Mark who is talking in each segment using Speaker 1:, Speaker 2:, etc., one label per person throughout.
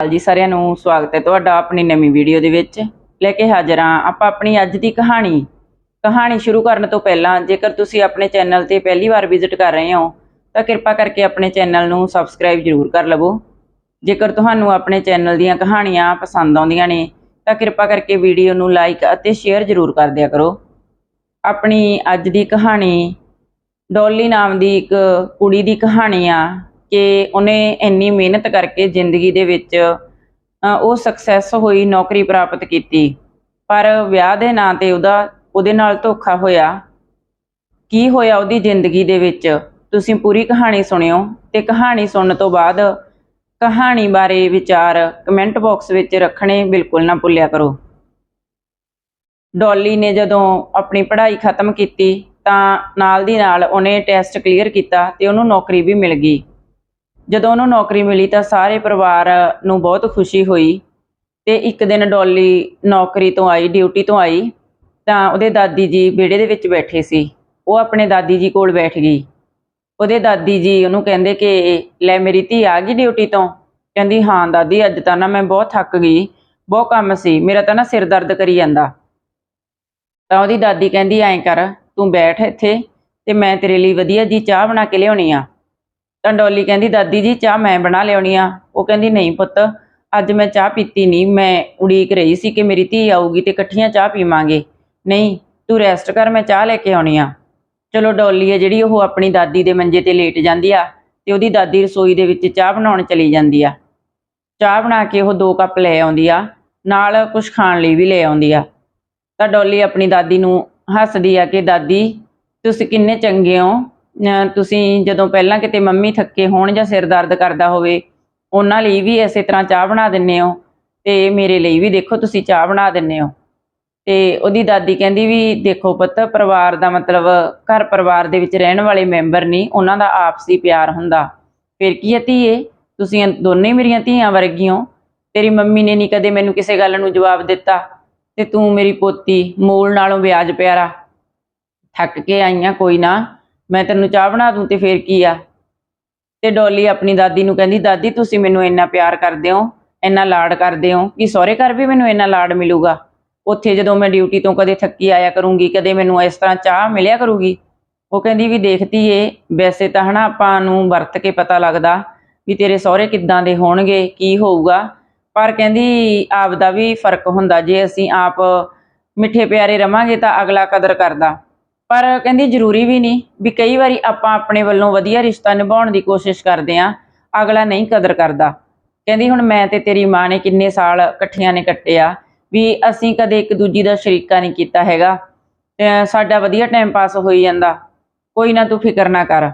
Speaker 1: ਹਾਲ ਜੀ ਸਾਰਿਆਂ ਨੂੰ ਸਵਾਗਤ ਹੈ ਤੁਹਾਡਾ ਆਪਣੀ ਨਵੀਂ ਵੀਡੀਓ ਦੇ ਵਿੱਚ। ਲੈ ਕੇ ਹਾਜ਼ਰ ਹਾਂ ਆਪਾਂ ਆਪਣੀ ਅੱਜ ਦੀ ਕਹਾਣੀ। ਕਹਾਣੀ ਸ਼ੁਰੂ ਕਰਨ ਤੋਂ ਪਹਿਲਾਂ ਜੇਕਰ ਤੁਸੀਂ ਆਪਣੇ ਚੈਨਲ ਤੇ ਪਹਿਲੀ ਵਾਰ ਵਿਜ਼ਿਟ ਕਰ ਰਹੇ ਹੋ, ਤਾਂ ਕਿਰਪਾ ਕਰਕੇ ਆਪਣੇ ਚੈਨਲ ਨੂੰ ਸਬਸਕ੍ਰਾਈਬ ਜ਼ਰੂਰ ਕਰ ਲਵੋ। ਜੇਕਰ ਤੁਹਾਨੂੰ ਆਪਣੇ ਚੈਨਲ ਦੀਆਂ ਕਹਾਣੀਆਂ ਪਸੰਦ ਆਉਂਦੀਆਂ ਨੇ, ਤਾਂ ਕਿਰਪਾ ਕਰਕੇ ਵੀਡੀਓ ਨੂੰ ਲਾਈਕ ਅਤੇ ਸ਼ੇਅਰ ਜ਼ਰੂਰ ਕਰ ਦਿਆ ਕਰੋ। ਆਪਣੀ ਅੱਜ ਦੀ ਕਹਾਣੀ ਡੋਲੀ ਨਾਮ ਦੀ ਇੱਕ ਕੁੜੀ ਦੀ ਕਹਾਣੀ ਆ। ਕਿ ਉਹਨੇ ਇੰਨੀ ਮਿਹਨਤ ਕਰਕੇ ਜ਼ਿੰਦਗੀ ਦੇ ਵਿੱਚ ਉਹ ਸਕਸੈਸ ਹੋਈ, ਨੌਕਰੀ ਪ੍ਰਾਪਤ ਕੀਤੀ। ਪਰ ਵਿਆਹ ਦੇ ਨਾਂ ਤੇ ਉਹਦਾ, ਉਹਦੇ ਨਾਲ ਧੋਖਾ ਹੋਇਆ। ਕੀ ਹੋਇਆ ਉਹਦੀ ਜ਼ਿੰਦਗੀ ਦੇ ਵਿੱਚ? ਤੁਸੀਂ ਪੂਰੀ ਕਹਾਣੀ ਸੁਣਿਓ ਤੇ ਕਹਾਣੀ ਸੁਣਨ ਤੋਂ ਬਾਅਦ ਕਹਾਣੀ ਬਾਰੇ ਵਿਚਾਰ ਕਮੈਂਟ ਬਾਕਸ ਵਿੱਚ ਰੱਖਣੇ ਬਿਲਕੁਲ ਨਾ ਭੁੱਲਿਆ ਕਰੋ। ਡੋਲੀ ਨੇ ਜਦੋਂ ਆਪਣੀ ਪੜ੍ਹਾਈ ਖਤਮ ਕੀਤੀ ਤਾਂ ਨਾਲ ਦੀ ਨਾਲ ਉਹਨੇ ਟੈਸਟ ਕਲੀਅਰ ਕੀਤਾ ਤੇ ਉਹਨੂੰ ਨੌਕਰੀ ਵੀ ਮਿਲ ਗਈ। ਜਦੋਂ ਉਹਨੂੰ ਨੌਕਰੀ ਮਿਲੀ ਤਾਂ ਸਾਰੇ ਪਰਿਵਾਰ ਨੂੰ ਬਹੁਤ ਖੁਸ਼ੀ ਹੋਈ ਤੇ ਇੱਕ ਦਿਨ ਡੋਲੀ ਨੌਕਰੀ ਤੋਂ ਆਈ, ਡਿਊਟੀ ਤੋਂ ਆਈ, ਤਾਂ ਉਹਦੇ ਦਾਦੀ ਜੀ ਵਿਹੜੇ ਦੇ ਵਿੱਚ ਬੈਠੇ ਸੀ। ਉਹ ਆਪਣੇ ਦਾਦੀ ਜੀ ਕੋਲ ਬੈਠ ਗਈ। ਉਹਦੇ ਦਾਦੀ ਜੀ ਉਹਨੂੰ ਕਹਿੰਦੇ ਕਿ, ਲੈ ਮੇਰੀ ਧੀ ਆ ਗਈ ਡਿਊਟੀ ਤੋਂ? ਕਹਿੰਦੀ, ਹਾਂ ਦਾਦੀ, ਅੱਜ ਤਾਂ ਨਾ ਮੈਂ ਬਹੁਤ ਥੱਕ ਗਈ, ਬਹੁਤ ਕੰਮ ਸੀ, ਮੇਰਾ ਤਾਂ ਨਾ ਸਿਰ ਦਰਦ ਕਰੀ ਜਾਂਦਾ। ਤਾਂ ਉਹਦੀ ਦਾਦੀ ਕਹਿੰਦੀ, ਐਂ ਕਰ, ਤੂੰ ਬੈਠ ਇੱਥੇ ਤੇ ਮੈਂ ਤੇਰੇ ਲਈ ਵਧੀਆ ਜੀ ਚਾਹ ਬਣਾ ਕੇ ਲਿਆਉਣੀ ਆ। ਤਾਂ ਡੋਲੀ ਕਹਿੰਦੀ, ਦਾਦੀ ਜੀ, ਚਾਹ ਮੈਂ ਬਣਾ ਲਿਆਉਣੀ ਆ। ਉਹ ਕਹਿੰਦੀ, ਨਹੀਂ ਪੁੱਤ, ਅੱਜ ਮੈਂ ਚਾਹ ਪੀਤੀ ਨਹੀਂ। ਮੈਂ ਉਡੀਕ ਰਹੀ ਸੀ ਕਿ ਮੇਰੀ ਧੀ ਆਊਗੀ ਤੇ ਇਕੱਠੀਆਂ ਚਾਹ ਪੀਵਾਂਗੇ। ਨਹੀਂ, ਤੂੰ ਰੈਸਟ ਕਰ, ਮੈਂ ਚਾਹ ਲੈ ਕੇ ਆਉਣੀ ਆ। ਚਲੋ, ਡੋਲੀ ਹੈ ਜਿਹੜੀ, ਉਹ ਆਪਣੀ ਦਾਦੀ ਦੇ ਮੰਜੇ ਤੇ ਲੇਟ ਜਾਂਦੀ ਆ ਤੇ ਉਹਦੀ ਦਾਦੀ ਰਸੋਈ ਦੇ ਵਿੱਚ ਚਾਹ ਬਣਾਉਣ ਚਲੀ ਜਾਂਦੀ ਆ। ਚਾਹ ਬਣਾ ਕੇ ਉਹ ਦੋ ਕੱਪ ਲੈ ਆਉਂਦੀ ਆ, ਨਾਲ ਕੁਝ ਖਾਣ ਲਈ ਵੀ ਲੈ ਆਉਂਦੀ ਆ। ਤਾਂ ਡੋਲੀ ਆਪਣੀ ਦਾਦੀ ਨੂੰ ਹੱਸਦੀ ਆ ਕਿ, ਦਾਦੀ, ਤੁਸੀਂ ਕਿੰਨੇ ਚੰਗੇ ਹੋ। ਤੁਸੀਂ ਜਦੋਂ ਪਹਿਲਾਂ ਕਿਤੇ ਮੰਮੀ ਥੱਕੇ ਹੋਣ ਜਾਂ ਸਿਰ ਦਰਦ ਕਰਦਾ ਹੋਵੇ, ਉਹਨਾਂ ਲਈ ਵੀ ਇਸੇ ਤਰ੍ਹਾਂ ਚਾਹ ਬਣਾ ਦਿੰਨੇ ਹੋ ਤੇ ਮੇਰੇ ਲਈ ਵੀ ਦੇਖੋ ਤੁਸੀਂ ਚਾਹ ਬਣਾ ਦਿੰਨੇ ਹੋ। ਤੇ ਉਹਦੀ ਦਾਦੀ ਕਹਿੰਦੀ ਵੀ ਦੇਖੋ ਪੁੱਤ, ਪਰਿਵਾਰ ਦਾ ਮਤਲਬ ਘਰ ਪਰਿਵਾਰ ਦੇ ਵਿੱਚ ਰਹਿਣ ਵਾਲੇ ਮੈਂਬਰ ਨਹੀਂ, ਉਹਨਾਂ ਦਾ ਆਪਸੀ ਪਿਆਰ ਹੁੰਦਾ। ਫਿਰ ਕੀ ਹੈ ਧੀਏ? ਤੁਸੀਂ ਦੋਨੇ ਮੇਰੀਆਂ ਧੀਆਂ ਵਰਗੀਆਂ ਤੇਰੀ ਮੰਮੀ ਨੇ ਨਹੀਂ ਕਦੇ ਮੈਨੂੰ ਕਿਸੇ ਗੱਲ ਨੂੰ ਜਵਾਬ ਦਿੱਤਾ ਤੇ ਤੂੰ ਮੇਰੀ ਪੋਤੀ ਮੂਲ ਨਾਲੋਂ ਵਿਆਜ ਪਿਆਰਾ। ਥੱਕ ਕੇ ਆਈਆਂ, ਕੋਈ ਨਾ। ਮੈਂ ਤੈਨੂੰ ਚਾਹ ਬਣਾ ਦੂੰ ਤੇ ਫੇਰ ਕੀ ਆ? ਤੇ ਡੋਲੀ ਆਪਣੀ ਦਾਦੀ ਨੂੰ ਕਹਿੰਦੀ, ਦਾਦੀ, ਤੁਸੀਂ ਮੈਨੂੰ ਇੰਨਾ ਪਿਆਰ ਕਰਦੇ ਹੋ, ਇੰਨਾ ਲਾਡ ਕਰਦੇ ਹੋ, ਕਿ ਸਹੁਰੇ ਘਰ ਵੀ ਮੈਨੂੰ ਇੰਨਾ ਲਾਡ ਮਿਲੂਗਾ? ਉੱਥੇ ਜਦੋਂ ਮੈਂ ਡਿਊਟੀ ਤੋਂ ਕਦੇ ਥੱਕੀ ਆਇਆ ਕਰੂੰਗੀ, ਕਦੇ ਮੈਨੂੰ ਇਸ ਤਰ੍ਹਾਂ ਚਾਹ ਮਿਲਿਆ ਕਰੂਗੀ? ਉਹ ਕਹਿੰਦੀ ਵੀ ਦੇਖਤੀ ਏ ਵੈਸੇ ਤਾਂ ਹਨਾ ਆਪਾਂ ਨੂੰ ਵਰਤ ਕੇ ਪਤਾ ਲੱਗਦਾ ਵੀ ਤੇਰੇ ਸਹੁਰੇ ਕਿੱਦਾਂ ਦੇ ਹੋਣਗੇ, ਕੀ ਹੋਊਗਾ। ਪਰ ਕਹਿੰਦੀ ਆਪ ਦਾ ਵੀ ਫ਼ਰਕ ਹੁੰਦਾ, ਜੇ ਅਸੀਂ ਆਪ ਮਿੱਠੇ ਪਿਆਰੇ ਰਵਾਂਗੇ ਤਾਂ ਅਗਲਾ ਕਦਰ ਕਰਦਾ। ਪਰ ਕਹਿੰਦੀ ਜ਼ਰੂਰੀ ਵੀ ਨਹੀਂ ਵੀ ਕਈ ਵਾਰੀ ਆਪਾਂ ਆਪਣੇ ਵੱਲੋਂ ਵਧੀਆ ਰਿਸ਼ਤਾ ਨਿਭਾਉਣ ਦੀ ਕੋਸ਼ਿਸ਼ ਕਰਦੇ ਆਂ ਅਗਲਾ ਨਹੀਂ ਕਦਰ ਕਰਦਾ। ਕਹਿੰਦੀ ਹੁਣ ਮੈਂ ਤੇ ਤੇਰੀ ਮਾਂ ਨੇ ਕਿੰਨੇ ਸਾਲ ਇਕੱਠਿਆਂ ਨੇ ਕੱਟਿਆ, ਵੀ ਅਸੀਂ ਕਦੇ ਇੱਕ ਦੂਜੀ ਦਾ ਸ਼ਰੀਕਾ ਨਹੀਂ ਕੀਤਾ ਹੈਗਾ। ਸਾਡਾ ਵਧੀਆ ਟਾਈਮ ਪਾਸ ਹੋਈ ਜਾਂਦਾ, ਕੋਈ ਨਾ ਤੂੰ ਫਿਕਰ ਨਾ ਕਰ।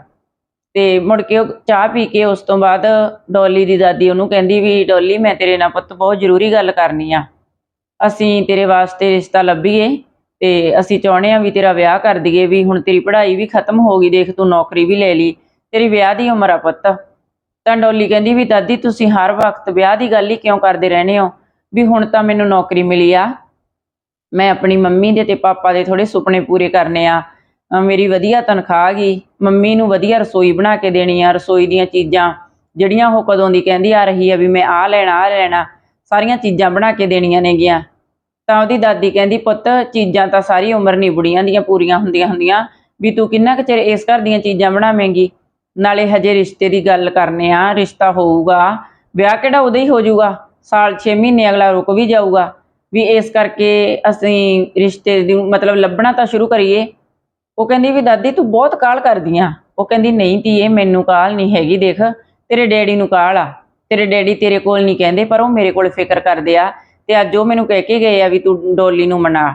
Speaker 1: ਤੇ ਮੁੜ ਕੇ ਉਹ ਚਾਹ ਪੀ ਕੇ ਉਸ ਤੋਂ ਬਾਅਦ ਡੋਲੀ ਦੀ ਦਾਦੀ ਉਹਨੂੰ ਕਹਿੰਦੀ ਵੀ, ਡੋਲੀ ਮੈਂ ਤੇਰੇ ਨਾਲ ਪੁੱਤ ਬਹੁਤ ਜ਼ਰੂਰੀ ਗੱਲ ਕਰਨੀ ਆ। ਅਸੀਂ ਤੇਰੇ ਵਾਸਤੇ ਰਿਸ਼ਤਾ ਲੱਭੀਏ ਤੇ ਅਸੀਂ ਚਾਹੁੰਦੇ ਆ ਵੀ ਤੇਰਾ ਵਿਆਹ ਕਰ ਦਈਏ, ਵੀ ਹੁਣ ਤੇਰੀ ਪੜ੍ਹਾਈ ਵੀ ਖਤਮ ਹੋ ਗਈ, ਦੇਖ ਤੂੰ ਨੌਕਰੀ ਵੀ ਲੈ ਲਈ, ਤੇਰੀ ਵਿਆਹ ਦੀ ਉਮਰ ਆ ਪੁੱਤ। ਤਾਂ ਡੋਲੀ ਕਹਿੰਦੀ ਵੀ ਦਾਦੀ ਤੁਸੀਂ ਹਰ ਵਕਤ ਵਿਆਹ ਦੀ ਗੱਲ ਹੀ ਕਿਉਂ ਕਰਦੇ ਰਹਿੰਦੇ ਹੋ? ਵੀ ਹੁਣ ਤਾਂ ਮੈਨੂੰ ਨੌਕਰੀ ਮਿਲੀ ਆ। ਮੈਂ ਆਪਣੀ ਮੰਮੀ ਦੇ ਤੇ ਪਾਪਾ ਦੇ ਥੋੜੇ ਸੁਪਨੇ ਪੂਰੇ ਕਰਨੇ ਆ। ਮੇਰੀ ਵਧੀਆ ਤਨਖਾਹ ਗਈ, ਮੰਮੀ ਨੂੰ ਵਧੀਆ ਰਸੋਈ ਬਣਾ ਕੇ ਦੇਣੀ ਆ, ਰਸੋਈ ਦੀਆਂ ਚੀਜ਼ਾਂ, ਜਿਹੜੀਆਂ ਉਹ ਕਦੋਂ ਦੀ ਕਹਿੰਦੀ ਆ ਰਹੀ ਆ ਵੀ ਮੈਂ ਆ ਲੈਣਾ ਆ ਲੈਣਾ, ਸਾਰੀਆਂ ਚੀਜ਼ਾਂ ਬਣਾ ਕੇ ਦੇਣੀਆਂ ਨੇਗੀਆਂ। ਤਾਂ ਉਹਦੀ ਦਾਦੀ ਕਹਿੰਦੀ, ਪੁੱਤ, ਚੀਜ਼ਾਂ ਤਾਂ ਸਾਰੀ ਉਮਰ ਨਹੀਂ ਬੁੜੀਆਂ ਦੀਆਂ, ਪੂਰੀਆਂ ਹੁੰਦੀਆਂ ਹੁੰਦੀਆਂ। ਵੀ ਤੂੰ ਕਿੰਨਾ ਕੁ ਚਿਰ ਇਸ ਘਰ ਦੀਆਂ ਚੀਜ਼ਾਂ ਬਣਾਵੇਂਗੀ? ਨਾਲੇ ਹਜੇ ਰਿਸ਼ਤੇ ਦੀ ਗੱਲ ਕਰਨੇ ਆ, ਰਿਸ਼ਤਾ ਹੋਊਗਾ। ਵਿਆਹ ਕਿਹੜਾ ਉਦੋਂ ਹੀ ਹੋ ਜਾਊਗਾ ਸਾਲ 6 ਮਹੀਨੇ ਅਗਲਾ ਰੁਕ ਵੀ ਜਾਊਗਾ। ਵੀ ਇਸ ਕਰਕੇ ਅਸੀਂ ਰਿਸ਼ਤੇ ਦੀ ਮਤਲਬ ਲੱਭਣਾ ਤਾਂ ਸ਼ੁਰੂ ਕਰੀਏ। ਉਹ ਕਹਿੰਦੀ ਵੀ, ਦਾਦੀ, ਤੂੰ ਬਹੁਤ ਕਾਲ ਕਰਦੀ ਆ। ਉਹ ਕਹਿੰਦੀ, ਨਹੀਂ ਧੀਏ, ਮੈਨੂੰ ਕਾਲ ਨਹੀਂ ਹੈਗੀ, ਦੇਖ। ਤੇਰੇ ਡੈਡੀ ਨੂੰ ਕਾਲ ਆ। ਤੇਰੇ ਡੈਡੀ ਤੇਰੇ ਕੋਲ ਨਹੀਂ ਕਹਿੰਦੇ, ਪਰ ਉਹ ਮੇਰੇ ਕੋਲ ਫਿਕਰ ਕਰਦੇ ਆ। ਤੇ ਅੱਜ ਉਹ ਮੈਨੂੰ ਕਹਿ ਕੇ ਗਏ ਆ ਵੀ ਤੂੰ ਡੋਲੀ ਨੂੰ ਮਨਾ।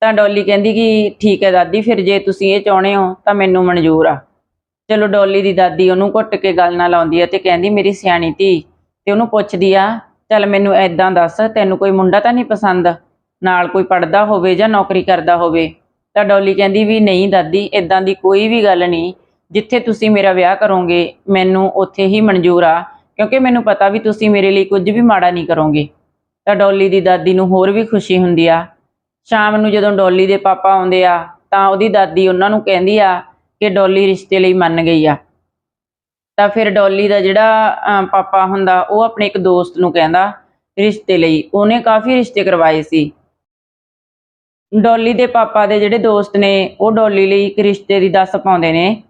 Speaker 1: ਤਾਂ ਡੋਲੀ ਕਹਿੰਦੀ ਕਿ ਠੀਕ ਹੈ ਦਾਦੀ, ਫਿਰ ਜੇ ਤੁਸੀਂ ਇਹ ਚਾਹੁੰਦੇ ਹੋ ਤਾਂ ਮੈਨੂੰ ਮਨਜ਼ੂਰ ਆ। ਚਲੋ ਡੋਲੀ ਦੀ ਦਾਦੀ ਉਹਨੂੰ ਘੁੱਟ ਕੇ ਗੱਲ ਨਾਲ ਆਉਂਦੀ ਆ ਤੇ ਕਹਿੰਦੀ ਮੇਰੀ ਸਿਆਣੀ ਧੀ ਤੇ ਉਹਨੂੰ ਪੁੱਛਦੀ ਆ, ਚੱਲ ਮੈਨੂੰ ਐਦਾਂ ਦੱਸ, ਤੈਨੂੰ ਕੋਈ ਮੁੰਡਾ ਤਾਂ ਨਹੀਂ ਪਸੰਦ? ਨਾਲ ਕੋਈ ਪੜਦਾ ਹੋਵੇ ਜਾਂ ਨੌਕਰੀ ਕਰਦਾ ਹੋਵੇ? ਤਾਂ ਡੋਲੀ ਕਹਿੰਦੀ ਵੀ ਨਹੀਂ ਦਾਦੀ ਇਦਾਂ ਦੀ ਕੋਈ ਵੀ ਗੱਲ ਨਹੀਂ। ਜਿੱਥੇ ਤੁਸੀਂ ਮੇਰਾ ਵਿਆਹ ਕਰੋਗੇ, ਮੈਨੂੰ ਉੱਥੇ ਹੀ ਮਨਜ਼ੂਰ ਆ। ਕਿਉਂਕਿ ਮੈਨੂੰ ਪਤਾ ਵੀ ਤੁਸੀਂ ਮੇਰੇ ਲਈ ਕੁਝ ਵੀ ਮਾੜਾ ਨਹੀਂ ਕਰੋਗੇ। ਤਾਂ ਡੋਲੀ ਦੀ ਦਾਦੀ ਨੂੰ ਹੋਰ ਵੀ ਖੁਸ਼ੀ ਹੁੰਦੀ ਆ। ਸ਼ਾਮ ਨੂੰ ਜਦੋਂ ਡੋਲੀ ਦੇ ਪਾਪਾ ਆਉਂਦੇ ਆ, ਤਾਂ ਉਹਦੀ ਦਾਦੀ ਉਹਨਾਂ ਨੂੰ ਕਹਿੰਦੀ ਆ ਕਿ ਡੋਲੀ ਰਿਸ਼ਤੇ ਲਈ ਮੰਨ ਗਈ ਆ। ਤਾਂ ਫਿਰ ਡੋਲੀ ਦਾ ਜਿਹੜਾ ਪਾਪਾ ਹੁੰਦਾ, ਉਹ ਆਪਣੇ ਇੱਕ ਦੋਸਤ ਨੂੰ ਕਹਿੰਦਾ ਰਿਸ਼ਤੇ ਲਈ। ਉਹਨੇ ਕਾਫੀ ਰਿਸ਼ਤੇ ਕਰਵਾਏ ਸੀ। ਡੋਲੀ ਦੇ ਪਾਪਾ ਦੇ ਜਿਹੜੇ ਦੋਸਤ ਨੇ, ਉਹ ਡੋਲੀ ਲਈ ਇੱਕ ਰਿਸ਼ਤੇ ਦੀ ਦੱਸ ਪਾਉਂਦੇ ਨੇ।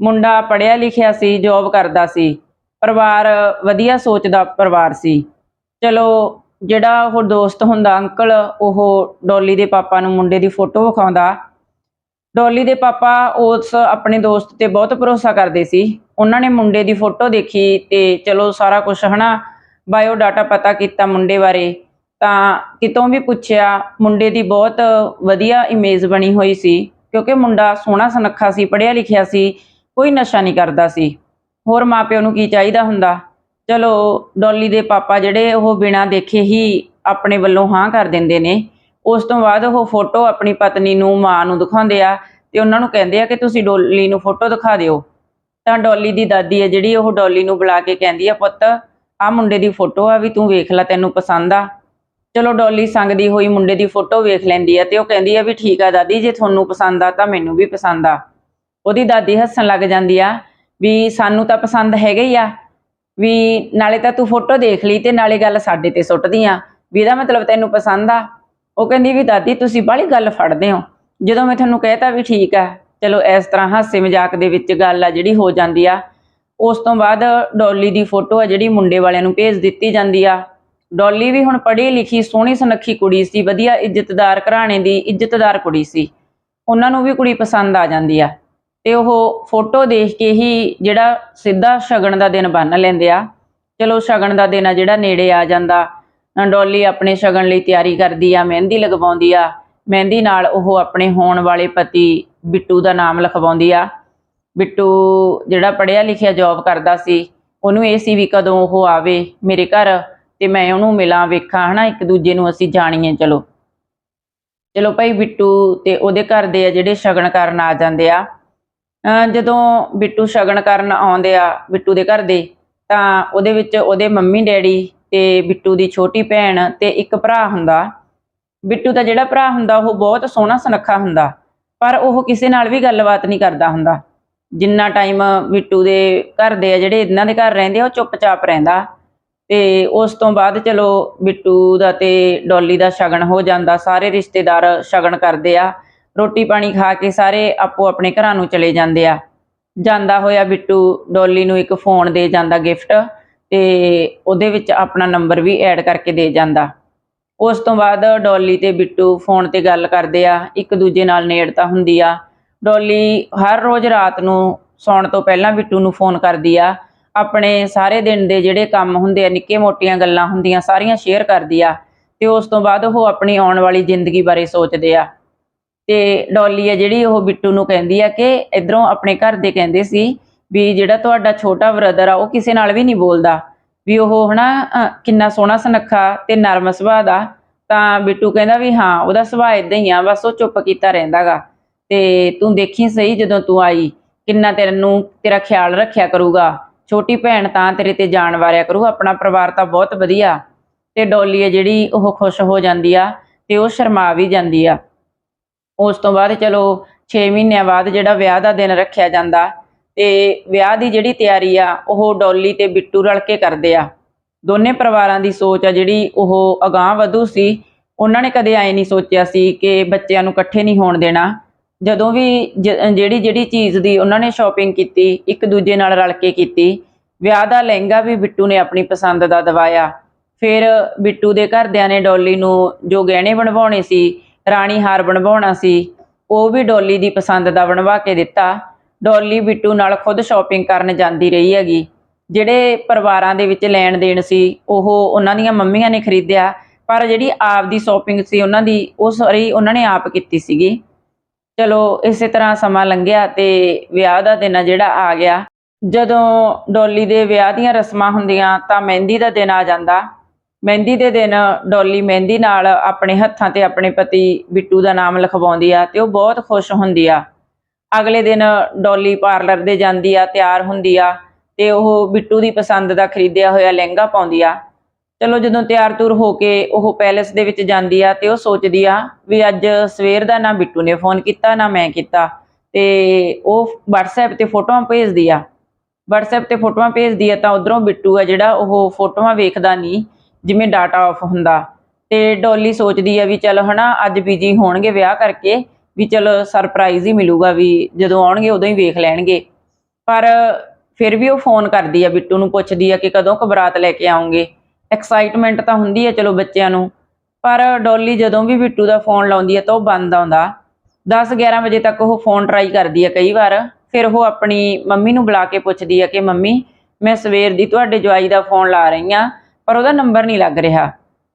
Speaker 1: ਮੁੰਡਾ ਪੜ੍ਹਿਆ ਲਿਖਿਆ ਸੀ ਜੌਬ ਕਰਦਾ ਸੀ। ਪਰਿਵਾਰ ਵਧੀਆ ਸੋਚ ਦਾ ਪਰਿਵਾਰ ਸੀ। ਚਲੋ ਜਿਹੜਾ ਉਹ ਦੋਸਤ ਹੁੰਦਾ ਅੰਕਲ, ਉਹ ਡੋਲੀ ਦੇ ਪਾਪਾ ਨੂੰ ਮੁੰਡੇ ਦੀ ਫੋਟੋ ਵਿਖਾਉਂਦਾ। ਡੋਲੀ ਦੇ ਪਾਪਾ ਉਸ ਆਪਣੇ ਦੋਸਤ ਤੇ ਬਹੁਤ ਭਰੋਸਾ ਕਰਦੇ ਸੀ। ਉਹਨਾਂ ਨੇ ਮੁੰਡੇ ਦੀ ਫੋਟੋ ਦੇਖੀ ਤੇ ਚਲੋ ਸਾਰਾ ਕੁਝ ਹਨਾ ਬਾਇਓ ਡਾਟਾ ਪਤਾ ਕੀਤਾ ਮੁੰਡੇ ਬਾਰੇ। ਤਾਂ ਕਿਤੋਂ ਵੀ ਪੁੱਛਿਆ, ਮੁੰਡੇ ਦੀ ਬਹੁਤ ਵਧੀਆ ਇਮੇਜ ਬਣੀ ਹੋਈ ਸੀ, ਕਿਉਂਕਿ ਮੁੰਡਾ ਸੋਹਣਾ ਸੁਨੱਖਾ ਸੀ, ਪੜ੍ਹਿਆ ਲਿਖਿਆ ਸੀ, ਕੋਈ ਨਸ਼ਾ ਨਹੀਂ ਕਰਦਾ ਸੀ। ਹੋਰ ਮਾਪਿਆਂ ਨੂੰ ਕੀ ਚਾਹੀਦਾ ਹੁੰਦਾ? ਚਲੋ, ਡੋਲੀ ਦੇ ਪਾਪਾ ਜਿਹੜੇ ਉਹ ਬਿਨਾਂ ਦੇਖੇ ਹੀ ਆਪਣੇ ਵੱਲੋਂ ਹਾਂ ਕਰ ਦਿੰਦੇ ਨੇ। ਉਸ ਤੋਂ ਬਾਅਦ ਉਹ ਫੋਟੋ ਆਪਣੀ ਪਤਨੀ ਨੂੰ, ਮਾਂ ਨੂੰ ਦਿਖਾਉਂਦੇ ਆ ਤੇ ਉਹਨਾਂ ਨੂੰ ਕਹਿੰਦੇ ਆ ਕਿ ਤੁਸੀਂ ਡੋਲੀ ਨੂੰ ਫੋਟੋ ਦਿਖਾ ਦਿਓ। ਤਾਂ ਡੋਲੀ ਦੀ ਦਾਦੀ ਹੈ ਜਿਹੜੀ, ਉਹ ਡੋਲੀ ਨੂੰ ਬੁਲਾ ਕੇ ਕਹਿੰਦੀ ਆ, ਪੁੱਤ ਆ ਮੁੰਡੇ ਦੀ ਫੋਟੋ ਆ ਵੀ ਤੂੰ ਵੇਖ ਲੈ, ਤੈਨੂੰ ਪਸੰਦ ਆ। ਚਲੋ, ਡੋਲੀ ਸੰਗਦੀ ਹੋਈ ਮੁੰਡੇ ਦੀ ਫੋਟੋ ਵੇਖ ਲੈਂਦੀ ਆ ਤੇ ਉਹ ਕਹਿੰਦੀ ਆ ਵੀ ਠੀਕ ਆ ਦਾਦੀ, ਜੇ ਤੁਹਾਨੂੰ ਪਸੰਦ ਆ ਤਾਂ ਮੈਨੂੰ ਵੀ ਪਸੰਦ ਆ। ਉਹਦੀ ਦਾਦੀ ਹੱਸਣ ਲੱਗ ਜਾਂਦੀ ਆ ਵੀ ਸਾਨੂੰ ਤਾਂ ਪਸੰਦ ਹੈਗਾ ਹੀ ਆ। ਵੀ ਨਾਲੇ ਤਾਂ ਤੂੰ ਫੋਟੋ ਦੇਖ ਲਈ ਤੇ ਨਾਲੇ ਗੱਲ ਸਾਡੇ ਤੇ ਸੁੱਟਦੀ ਆ, ਵੀ ਇਹਦਾ ਮਤਲਬ ਤੈਨੂੰ ਪਸੰਦ ਆ। ਉਹ ਕਹਿੰਦੀ ਵੀ ਦਾਦੀ, ਤੁਸੀਂ ਬਾਹਲੀ ਗੱਲ ਫੜਦੇ ਹੋ। ਜਦੋਂ ਮੈਂ ਤੁਹਾਨੂੰ ਕਹਿਤਾ ਵੀ ਠੀਕ ਆ, ਚਲੋ ਇਸ ਤਰ੍ਹਾਂ ਹਾਸੇ ਮਜ਼ਾਕ ਦੇ ਵਿੱਚ ਗੱਲ ਆ ਜਿਹੜੀ ਹੋ ਜਾਂਦੀ ਆ, ਉਸ ਤੋਂ ਬਾਅਦ ਡੋਲੀ ਦੀ ਫੋਟੋ ਆ ਜਿਹੜੀ ਮੁੰਡੇ ਵਾਲਿਆਂ ਨੂੰ ਭੇਜ ਦਿੱਤੀ ਜਾਂਦੀ ਆ। ਡੋਲੀ ਵੀ ਹੁਣ ਪੜ੍ਹੀ ਲਿਖੀ, ਸੋਹਣੀ ਸੁਨੱਖੀ ਕੁੜੀ ਸੀ, ਵਧੀਆ ਇੱਜ਼ਤਦਾਰ ਘਰਾਣੇ ਦੀ ਇੱਜ਼ਤਦਾਰ ਕੁੜੀ ਸੀ। ਉਹਨਾਂ ਨੂੰ ਵੀ ਕੁੜੀ ਪਸੰਦ ਆ ਜਾਂਦੀ ਆ। ਤੇ ਉਹ ਫੋਟੋ ਦੇਖ ਕੇ ਹੀ ਜਿਹੜਾ ਸਿੱਧਾ ਸ਼ਗਨ ਦਾ ਦਿਨ ਬੰਨ ਲੈਂਦੇ ਆ। ਚਲੋ ਸ਼ਗਨ ਦਾ ਦਿਨ ਆ ਜਿਹੜਾ ਨੇੜੇ ਆ ਜਾਂਦਾ। ਅ, ਡੋਲੀ ਆਪਣੇ ਸ਼ਗਨ ਲਈ ਤਿਆਰੀ ਕਰਦੀ ਆ ਮਹਿੰਦੀ ਲਗਵਾਉਂਦੀ ਆ। ਮਹਿੰਦੀ ਨਾਲ ਉਹ ਆਪਣੇ ਹੋਣ ਵਾਲੇ ਪਤੀ ਬਿੱਟੂ ਦਾ ਨਾਮ ਲਿਖਵਾਉਂਦੀ ਆ। ਬਿੱਟੂ ਜਿਹੜਾ ਪੜ੍ਹਿਆ ਲਿਖਿਆ ਜੌਬ ਕਰਦਾ ਸੀ ਉਹਨੂੰ ਇਹ ਸੀ ਵੀ ਕਦੋਂ ਉਹ ਆਵੇ ਮੇਰੇ ਘਰ ਤੇ ਮੈਂ ਉਹਨੂੰ ਮਿਲਾਂ ਵੇਖਾਂ ਹਨਾ? ਇੱਕ ਦੂਜੇ ਨੂੰ ਅਸੀਂ ਜਾਣੀਏ ਚਲੋ। ਚਲੋ ਭਾਈ ਬਿੱਟੂ ਤੇ ਉਹਦੇ ਘਰ ਦੇ ਆ ਜਿਹੜੇ ਸ਼ਗਨ ਕਰਨ ਆ ਜਾਂਦੇ ਆ। ਜਦੋਂ ਬਿੱਟੂ ਸ਼ਗਨ ਕਰਨ ਆਉਂਦੇ ਆ ਬਿੱਟੂ ਦੇ ਘਰ ਦੇ, ਤਾਂ ਉਹਦੇ ਵਿੱਚ ਉਹਦੇ ਮੰਮੀ ਡੈਡੀ ਤੇ ਬਿੱਟੂ ਦੀ ਛੋਟੀ ਭੈਣ ਤੇ ਇੱਕ ਭਰਾ ਹੁੰਦਾ। ਬਿੱਟੂ ਦਾ ਜਿਹੜਾ ਭਰਾ ਹੁੰਦਾ, ਉਹ ਬਹੁਤ ਸੋਹਣਾ ਸੁਨੱਖਾ ਹੁੰਦਾ, ਪਰ ਉਹ ਕਿਸੇ ਨਾਲ ਵੀ ਗੱਲਬਾਤ ਨਹੀਂ ਕਰਦਾ ਹੁੰਦਾ। ਜਿੰਨਾ ਟਾਈਮ ਬਿੱਟੂ ਦੇ ਘਰ ਦੇ ਆ, ਜਿਹੜੇ ਇਹਨਾਂ ਦੇ ਘਰ ਰਹਿੰਦੇ ਆ, ਉਹ ਚੁੱਪਚਾਪ ਰਹਿੰਦਾ। ਤੇ ਉਸ ਤੋਂ ਬਾਅਦ ਚਲੋ ਬਿੱਟੂ ਦਾ ਤੇ ਡੋਲੀ ਦਾ ਸ਼ਗਨ ਹੋ ਜਾਂਦਾ, ਸਾਰੇ ਰਿਸ਼ਤੇਦਾਰ ਸ਼ਗਨ ਕਰਦੇ ਆ। ਰੋਟੀ ਪਾਣੀ ਖਾ ਕੇ ਸਾਰੇ ਆਪੋ ਆਪਣੇ ਘਰਾਂ ਨੂੰ ਚਲੇ ਜਾਂਦੇ ਆ। ਜਾਂਦਾ ਹੋਇਆ ਬਿੱਟੂ ਡੋਲੀ ਨੂੰ ਇੱਕ ਫੋਨ ਦੇ ਜਾਂਦਾ ਗਿਫਟ ਤੇ ਉਹਦੇ ਵਿੱਚ ਆਪਣਾ ਨੰਬਰ ਵੀ ਐਡ ਕਰਕੇ ਦੇ ਜਾਂਦਾ। ਉਸ ਤੋਂ ਬਾਅਦ ਡੋਲੀ ਤੇ ਬਿੱਟੂ ਫੋਨ ਤੇ ਗੱਲ ਕਰਦੇ ਆ, ਇੱਕ ਦੂਜੇ ਨਾਲ ਨੇੜਤਾ ਹੁੰਦੀ ਆ। ਡੋਲੀ ਹਰ ਰੋਜ਼ ਰਾਤ ਨੂੰ ਸੌਣ ਤੋਂ ਪਹਿਲਾਂ ਬਿੱਟੂ ਨੂੰ ਫੋਨ ਕਰਦੀ ਆ। ਆਪਣੇ ਸਾਰੇ ਦਿਨ ਦੇ ਜਿਹੜੇ ਕੰਮ ਹੁੰਦੇ ਆ, ਨਿੱਕੇ ਮੋਟੀਆਂ ਗੱਲਾਂ ਹੁੰਦੀਆਂ, ਸਾਰੀਆਂ ਸ਼ੇਅਰ ਕਰਦੀ ਆ। ਤੇ ਉਸ ਤੋਂ ਬਾਅਦ ਉਹ ਆਪਣੀ ਆਉਣ ਵਾਲੀ ਜ਼ਿੰਦਗੀ ਬਾਰੇ ਸੋਚਦੇ ਆ। ਤੇ ਡੋਲੀ ਆ ਜਿਹੜੀ ਉਹ ਬਿੱਟੂ ਨੂੰ ਕਹਿੰਦੀ ਆ ਕਿ ਇਧਰੋਂ ਆਪਣੇ ਘਰ ਦੇ ਕਹਿੰਦੇ ਸੀ ਵੀ ਜਿਹੜਾ ਤੁਹਾਡਾ ਛੋਟਾ ਬ੍ਰਦਰ ਆ ਉਹ ਕਿਸੇ ਨਾਲ ਵੀ ਨਹੀਂ ਬੋਲਦਾ। ਵੀ ਉਹ ਹਨਾ ਅਹ, ਕਿੰਨਾ ਸੋਹਣਾ ਸੁਨੱਖਾ ਤੇ ਨਰਮ ਸੁਭਾਅ ਦਾ। ਤਾਂ ਬਿੱਟੂ ਕਹਿੰਦਾ ਵੀ ਹਾਂ ਉਹਦਾ ਸੁਭਾਅ ਇਦਾਂ ਹੀ ਆ ਬਸ ਉਹ ਚੁੱਪ ਕੀਤਾ ਰਹਿੰਦਾਗਾ ਤੇ ਤੂੰ ਦੇਖੀ ਸਹੀ ਜਦੋਂ ਤੂੰ ਆਈ ਕਿੰਨਾ ਤੈਨੂੰ ਤੇਰਾ ਖਿਆਲ ਰੱਖਿਆ ਕਰੂਗਾ। ਛੋਟੀ ਭੈਣ ਤਾਂ ਤੇਰੇ ਤੇ ਜਾਣ ਵਾਰਿਆ ਕਰੂ ਆਪਣਾ ਪਰਿਵਾਰ ਤਾਂ ਬਹੁਤ ਵਧੀਆ। ਤੇ ਡੋਲੀ ਹੈ ਜਿਹੜੀ ਉਹ ਖੁਸ਼ ਹੋ ਜਾਂਦੀ ਆ ਤੇ ਉਹ ਸ਼ਰਮਾ ਵੀ ਜਾਂਦੀ ਆ। ਉਸ ਤੋਂ ਬਾਅਦ ਚਲੋ 6 ਮਹੀਨਿਆਂ ਬਾਅਦ ਜਿਹੜਾ ਵਿਆਹ ਦਾ ਦਿਨ ਰੱਖਿਆ ਜਾਂਦਾ ਤੇ ਵਿਆਹ ਦੀ ਜਿਹੜੀ ਤਿਆਰੀ ਆ, ਉਹ ਡੋਲੀ ਤੇ ਬਿੱਟੂ ਰਲ ਕੇ ਕਰਦੇ ਆ। ਦੋਨੇ ਪਰਿਵਾਰਾਂ ਦੀ ਸੋਚ ਆ ਜਿਹੜੀ ਉਹ ਅਗਾਹ ਵਧੂ ਸੀ। ਉਹਨਾਂ ਨੇ ਕਦੇ ਐ ਨਹੀਂ ਸੋਚਿਆ ਸੀ ਕਿ ਬੱਚਿਆਂ ਨੂੰ ਇਕੱਠੇ ਨਹੀਂ ਹੋਣ ਦੇਣਾ। ਜਦੋਂ ਵੀ ਜਿਹੜੀ ਜਿਹੜੀ ਚੀਜ਼ ਦੀ ਉਹਨਾਂ ਨੇ ਸ਼ਾਪਿੰਗ ਕੀਤੀ, ਇੱਕ ਦੂਜੇ ਨਾਲ ਰਲ ਕੇ ਕੀਤੀ, ਵਿਆਹ ਦਾ ਲਹਿੰਗਾ ਵੀ ਬਿੱਟੂ ਨੇ ਆਪਣੀ ਪਸੰਦ ਦਾ ਦਵਾਇਆ। ਫਿਰ ਬਿੱਟੂ ਦੇ ਘਰਦਿਆਂ ਨੇ ਡੋਲੀ ਨੂੰ ਜੋ ਗਹਿਣੇ ਬਣਵਾਉਣੇ ਸੀ ਰਾਣੀ ਹਾਰ ਬਣਵਾਉਣਾ ਸੀ। ਉਹ ਵੀ ਡੋਲੀ ਦੀ ਪਸੰਦ ਦਾ ਬਣਵਾ ਕੇ ਦਿੱਤਾ। ਡੋਲੀ ਬਿੱਟੂ ਨਾਲ ਖੁਦ ਸ਼ਾਪਿੰਗ ਕਰਨ ਜਾਂਦੀ ਰਹੀ ਹੈਗੀ। ਜਿਹੜੇ ਪਰਿਵਾਰਾਂ ਦੇ ਵਿੱਚ ਲੈਣ ਦੇਣ ਸੀ, ਉਹ ਉਹਨਾਂ ਦੀਆਂ ਮੰਮੀਆਂ ਨੇ ਖਰੀਦਿਆ। ਪਰ ਜਿਹੜੀ ਆਪ ਦੀ ਸ਼ਾਪਿੰਗ ਸੀ, ਉਹਨਾਂ ਦੀ, ਉਹ ਸਾਰੀ ਉਹਨਾਂ ਨੇ ਆਪ ਕੀਤੀ ਸੀਗੀ। ਚਲੋ, ਇਸੇ ਤਰ੍ਹਾਂ ਸਮਾਂ ਲੰਘਿਆ ਤੇ ਵਿਆਹ ਦਾ ਦਿਨ ਜਿਹੜਾ ਆ ਗਿਆ। ਜਦੋਂ ਡੋਲੀ ਦੇ ਵਿਆਹ ਦੀਆਂ ਰਸਮਾਂ ਹੁੰਦੀਆਂ, ਤਾਂ ਮਹਿੰਦੀ ਦਾ ਦਿਨ ਆ ਜਾਂਦਾ। ਮਹਿੰਦੀ ਦੇ ਦਿਨ ਡੋਲੀ ਮਹਿੰਦੀ ਨਾਲ ਆਪਣੇ ਹੱਥਾਂ ਤੇ ਆਪਣੇ ਪਤੀ ਬਿੱਟੂ ਦਾ ਨਾਮ ਲਿਖਵਾਉਂਦੀ ਆ ਤੇ ਉਹ ਬਹੁਤ ਖੁਸ਼ ਹੁੰਦੀ ਆ। ਅਗਲੇ ਦਿਨ ਡੋਲੀ ਪਾਰਲਰ ਦੇ ਜਾਂਦੀ ਆ, ਤਿਆਰ ਹੁੰਦੀ ਆ ਤੇ ਉਹ ਬਿੱਟੂ ਦੀ ਪਸੰਦ ਦਾ ਖਰੀਦਿਆ ਹੋਇਆ ਲਹਿੰਗਾ ਪਾਉਂਦੀ ਆ। ਚਲੋ ਜਦੋਂ ਤਿਆਰ ਤੁਰ ਹੋ ਕੇ ਉਹ ਪੈਲੇਸ ਦੇ ਵਿੱਚ ਜਾਂਦੀ ਆ ਤੇ ਉਹ ਸੋਚਦੀ ਆ ਵੀ ਅੱਜ ਸਵੇਰ ਦਾ ਨਾ ਬਿੱਟੂ ਨੇ ਫੋਨ ਕੀਤਾ, ਨਾ ਮੈਂ ਕੀਤਾ ਤੇ ਉਹ WhatsApp ਤੇ ਫੋਟੋਆਂ ਭੇਜਦੀ ਆ। WhatsApp ਤੇ ਫੋਟੋਆਂ ਭੇਜਦੀ ਆ ਤਾਂ ਉਧਰੋਂ ਬਿੱਟੂ ਆ ਜਿਹੜਾ ਉਹ ਫੋਟੋਆਂ ਵੇਖਦਾ ਨਹੀਂ ਜਿਵੇਂ ਡਾਟਾ ਆਫ ਹੁੰਦਾ। ਤੇ ਡੋਲੀ ਸੋਚਦੀ ਆ ਵੀ ਚਲ ਹਨਾ, ਅੱਜ ਬਿਜ਼ੀ ਹੋਣਗੇ ਵਿਆਹ ਕਰਕੇ, ਵੀ ਚਲੋ ਸਰਪ੍ਰਾਈਜ਼ ਹੀ ਮਿਲੂਗਾ ਵੀ ਜਦੋਂ ਆਉਣਗੇ ਉਦੋਂ ਹੀ ਵੇਖ ਲੈਣਗੇ। ਪਰ ਫਿਰ ਵੀ ਉਹ ਫੋਨ ਕਰਦੀ ਆ ਬਿੱਟੂ ਨੂੰ ਪੁੱਛਦੀ ਆ ਕਿ ਕਦੋਂ ਕਬਰਾਤ ਲੈ ਕੇ ਆਉਂਗੇ। ਐਕਸਾਈਟਮੈਂਟ ਤਾਂ ਹੁੰਦੀ ਆ ਚਲੋ ਬੱਚਿਆਂ ਨੂੰ, ਪਰ ਡੋਲੀ ਜਦੋਂ ਵੀ ਬਿੱਟੂ ਦਾ ਫੋਨ ਲਾਉਂਦੀ ਆ ਤਾਂ ਉਹ ਬੰਦ ਆਉਂਦਾ। 10 11 ਵਜੇ ਤੱਕ ਉਹ ਫੋਨ ਟਰਾਈ ਕਰਦੀ ਆ ਕਈ ਵਾਰ, ਫਿਰ ਉਹ ਆਪਣੀ ਮੰਮੀ ਨੂੰ ਬੁਲਾ ਕੇ ਪੁੱਛਦੀ ਆ ਕਿ ਮੰਮੀ, ਮੈਂ ਸਵੇਰ ਦੀ ਤੁਹਾਡੇ ਜਵਾਈ ਦਾ ਫੋਨ ਲਾ ਰਹੀ ਆ ਪਰ ਉਹਦਾ ਨੰਬਰ ਨਹੀਂ ਲੱਗ ਰਿਹਾ।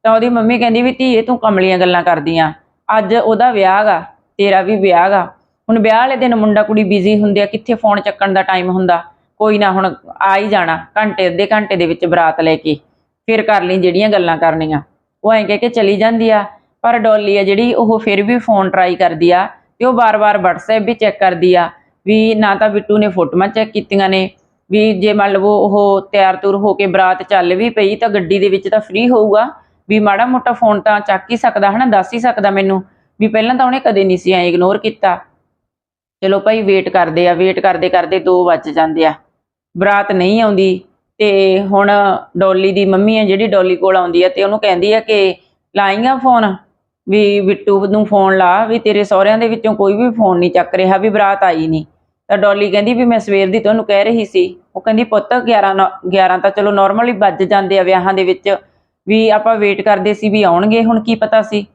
Speaker 1: ਤਾਂ ਉਹਦੀ ਮੰਮੀ ਕਹਿੰਦੀ ਵੀ ਧੀਏ, ਤੂੰ ਕਮਲੀਆਂ ਗੱਲਾਂ ਕਰਦੀਆਂ। ਅੱਜ ਉਹਦਾ ਵਿਆਹ ਗਾ ਤੇਰਾ ਵੀ ਵਿਆਹ ਗਾ ਹੁਣ ਵਿਆਹ ਵਾਲੇ ਦਿਨ ਮੁੰਡਾ ਕੁੜੀ ਬਿਜ਼ੀ ਹੁੰਦੇ ਆ, ਕਿੱਥੇ ਫੋਨ ਚੱਕਣ ਦਾ ਟਾਈਮ ਹੁੰਦਾ? ਕੋਈ ਨਾ ਹੁਣ ਆ ਹੀ ਜਾਣਾ, ਘੰਟੇ, ਅੱਧੇ ਘੰਟੇ ਦੇ ਵਿੱਚ ਬਰਾਤ ਲੈ ਕੇ ਫਿਰ ਕਰ ਲਈ ਜਿਹੜੀਆਂ ਗੱਲਾਂ ਕਰਨੀਆਂ। ਉਹ ਐਂ ਕਹਿ ਕੇ ਚਲੀ ਜਾਂਦੀ ਆ, ਪਰ ਡੋਲੀ ਆ ਜਿਹੜੀ, ਉਹ ਫਿਰ ਵੀ ਫੋਨ ਟਰਾਈ ਕਰਦੀ ਆ ਤੇ ਉਹ ਬਾਰ-ਬਾਰ WhatsApp ਵੀ ਚੈੱਕ ਕਰਦੀ ਆ ਵੀ ਨਾ ਤਾਂ ਬਿੱਟੂ ਨੇ ਫੋਟੋਆਂ ਚੈੱਕ ਕੀਤੀਆਂ ਨੇ ਵੀ ਜੇ ਮੰਨ ਲਵੋ ਉਹ ਤਿਆਰ ਤੁਰ ਹੋ ਕੇ ਬਰਾਤ ਚੱਲ ਵੀ ਪਈ ਤਾਂ ਗੱਡੀ ਦੇ ਵਿੱਚ ਤਾਂ ਫ੍ਰੀ ਹੋਊਗਾ, ਵੀ ਮਾੜਾ ਮੋਟਾ ਫੋਨ ਤਾਂ ਚੱਕ ਹੀ ਸਕਦਾ ਹਨਾ, ਦੱਸ ਹੀ ਸਕਦਾ ਮੈਨੂੰ, ਵੀ ਪਹਿਲਾਂ ਤਾਂ ਉਹਨੇ ਕਦੇ ਨਹੀਂ ਸੀ ਐ ਇਗਨੋਰ ਕੀਤਾ। ਚਲੋ ਭਾਈ ਵੇਟ ਕਰਦੇ ਆ ਵੇਟ ਕਰਦੇ ਕਰਦੇ 2 ਵੱਜ ਜਾਂਦੇ ਆ। ਬਰਾਤ ਨਹੀਂ ਆਉਂਦੀ ਤੇ ਹੁਣ ਡੋਲੀ ਦੀ ਮੰਮੀ ਹੈ ਜਿਹੜੀ ਡੋਲੀ ਕੋਲ ਆਉਂਦੀ ਹੈ ਤੇ ਉਹਨੂੰ ਕਹਿੰਦੀ ਆ ਕਿ ਲਾਈਆਂ ਫੋਨ ਵੀ ਬਿੱਟੂ ਨੂੰ ਫੋਨ ਲਾ, ਵੀ ਤੇਰੇ ਸਹੁਰਿਆਂ ਦੇ ਵਿੱਚੋਂ ਕੋਈ ਵੀ ਫੋਨ ਨਹੀਂ ਚੱਕ ਰਿਹਾ, ਵੀ ਬਰਾਤ ਆਈ ਨਹੀਂ। ਤਾਂ ਡੋਲੀ ਕਹਿੰਦੀ ਵੀ ਮੈਂ ਸਵੇਰ ਦੀ ਤੁਹਾਨੂੰ ਕਹਿ ਰਹੀ ਸੀ। ਉਹ ਕਹਿੰਦੀ, ਪੁੱਤ 11 ਨੌ- 11 ਤਾਂ ਚਲੋ ਨਾਰਮਲੀ ਵੱਜ ਜਾਂਦੇ ਆ ਵਿਆਹਾਂ ਦੇ ਵਿੱਚ। ਵੀ ਆਪਾਂ ਵੇਟ ਕਰਦੇ ਸੀ ਵੀ ਆਉਣਗੇ, ਹੁਣ ਕੀ ਪਤਾ ਸੀ।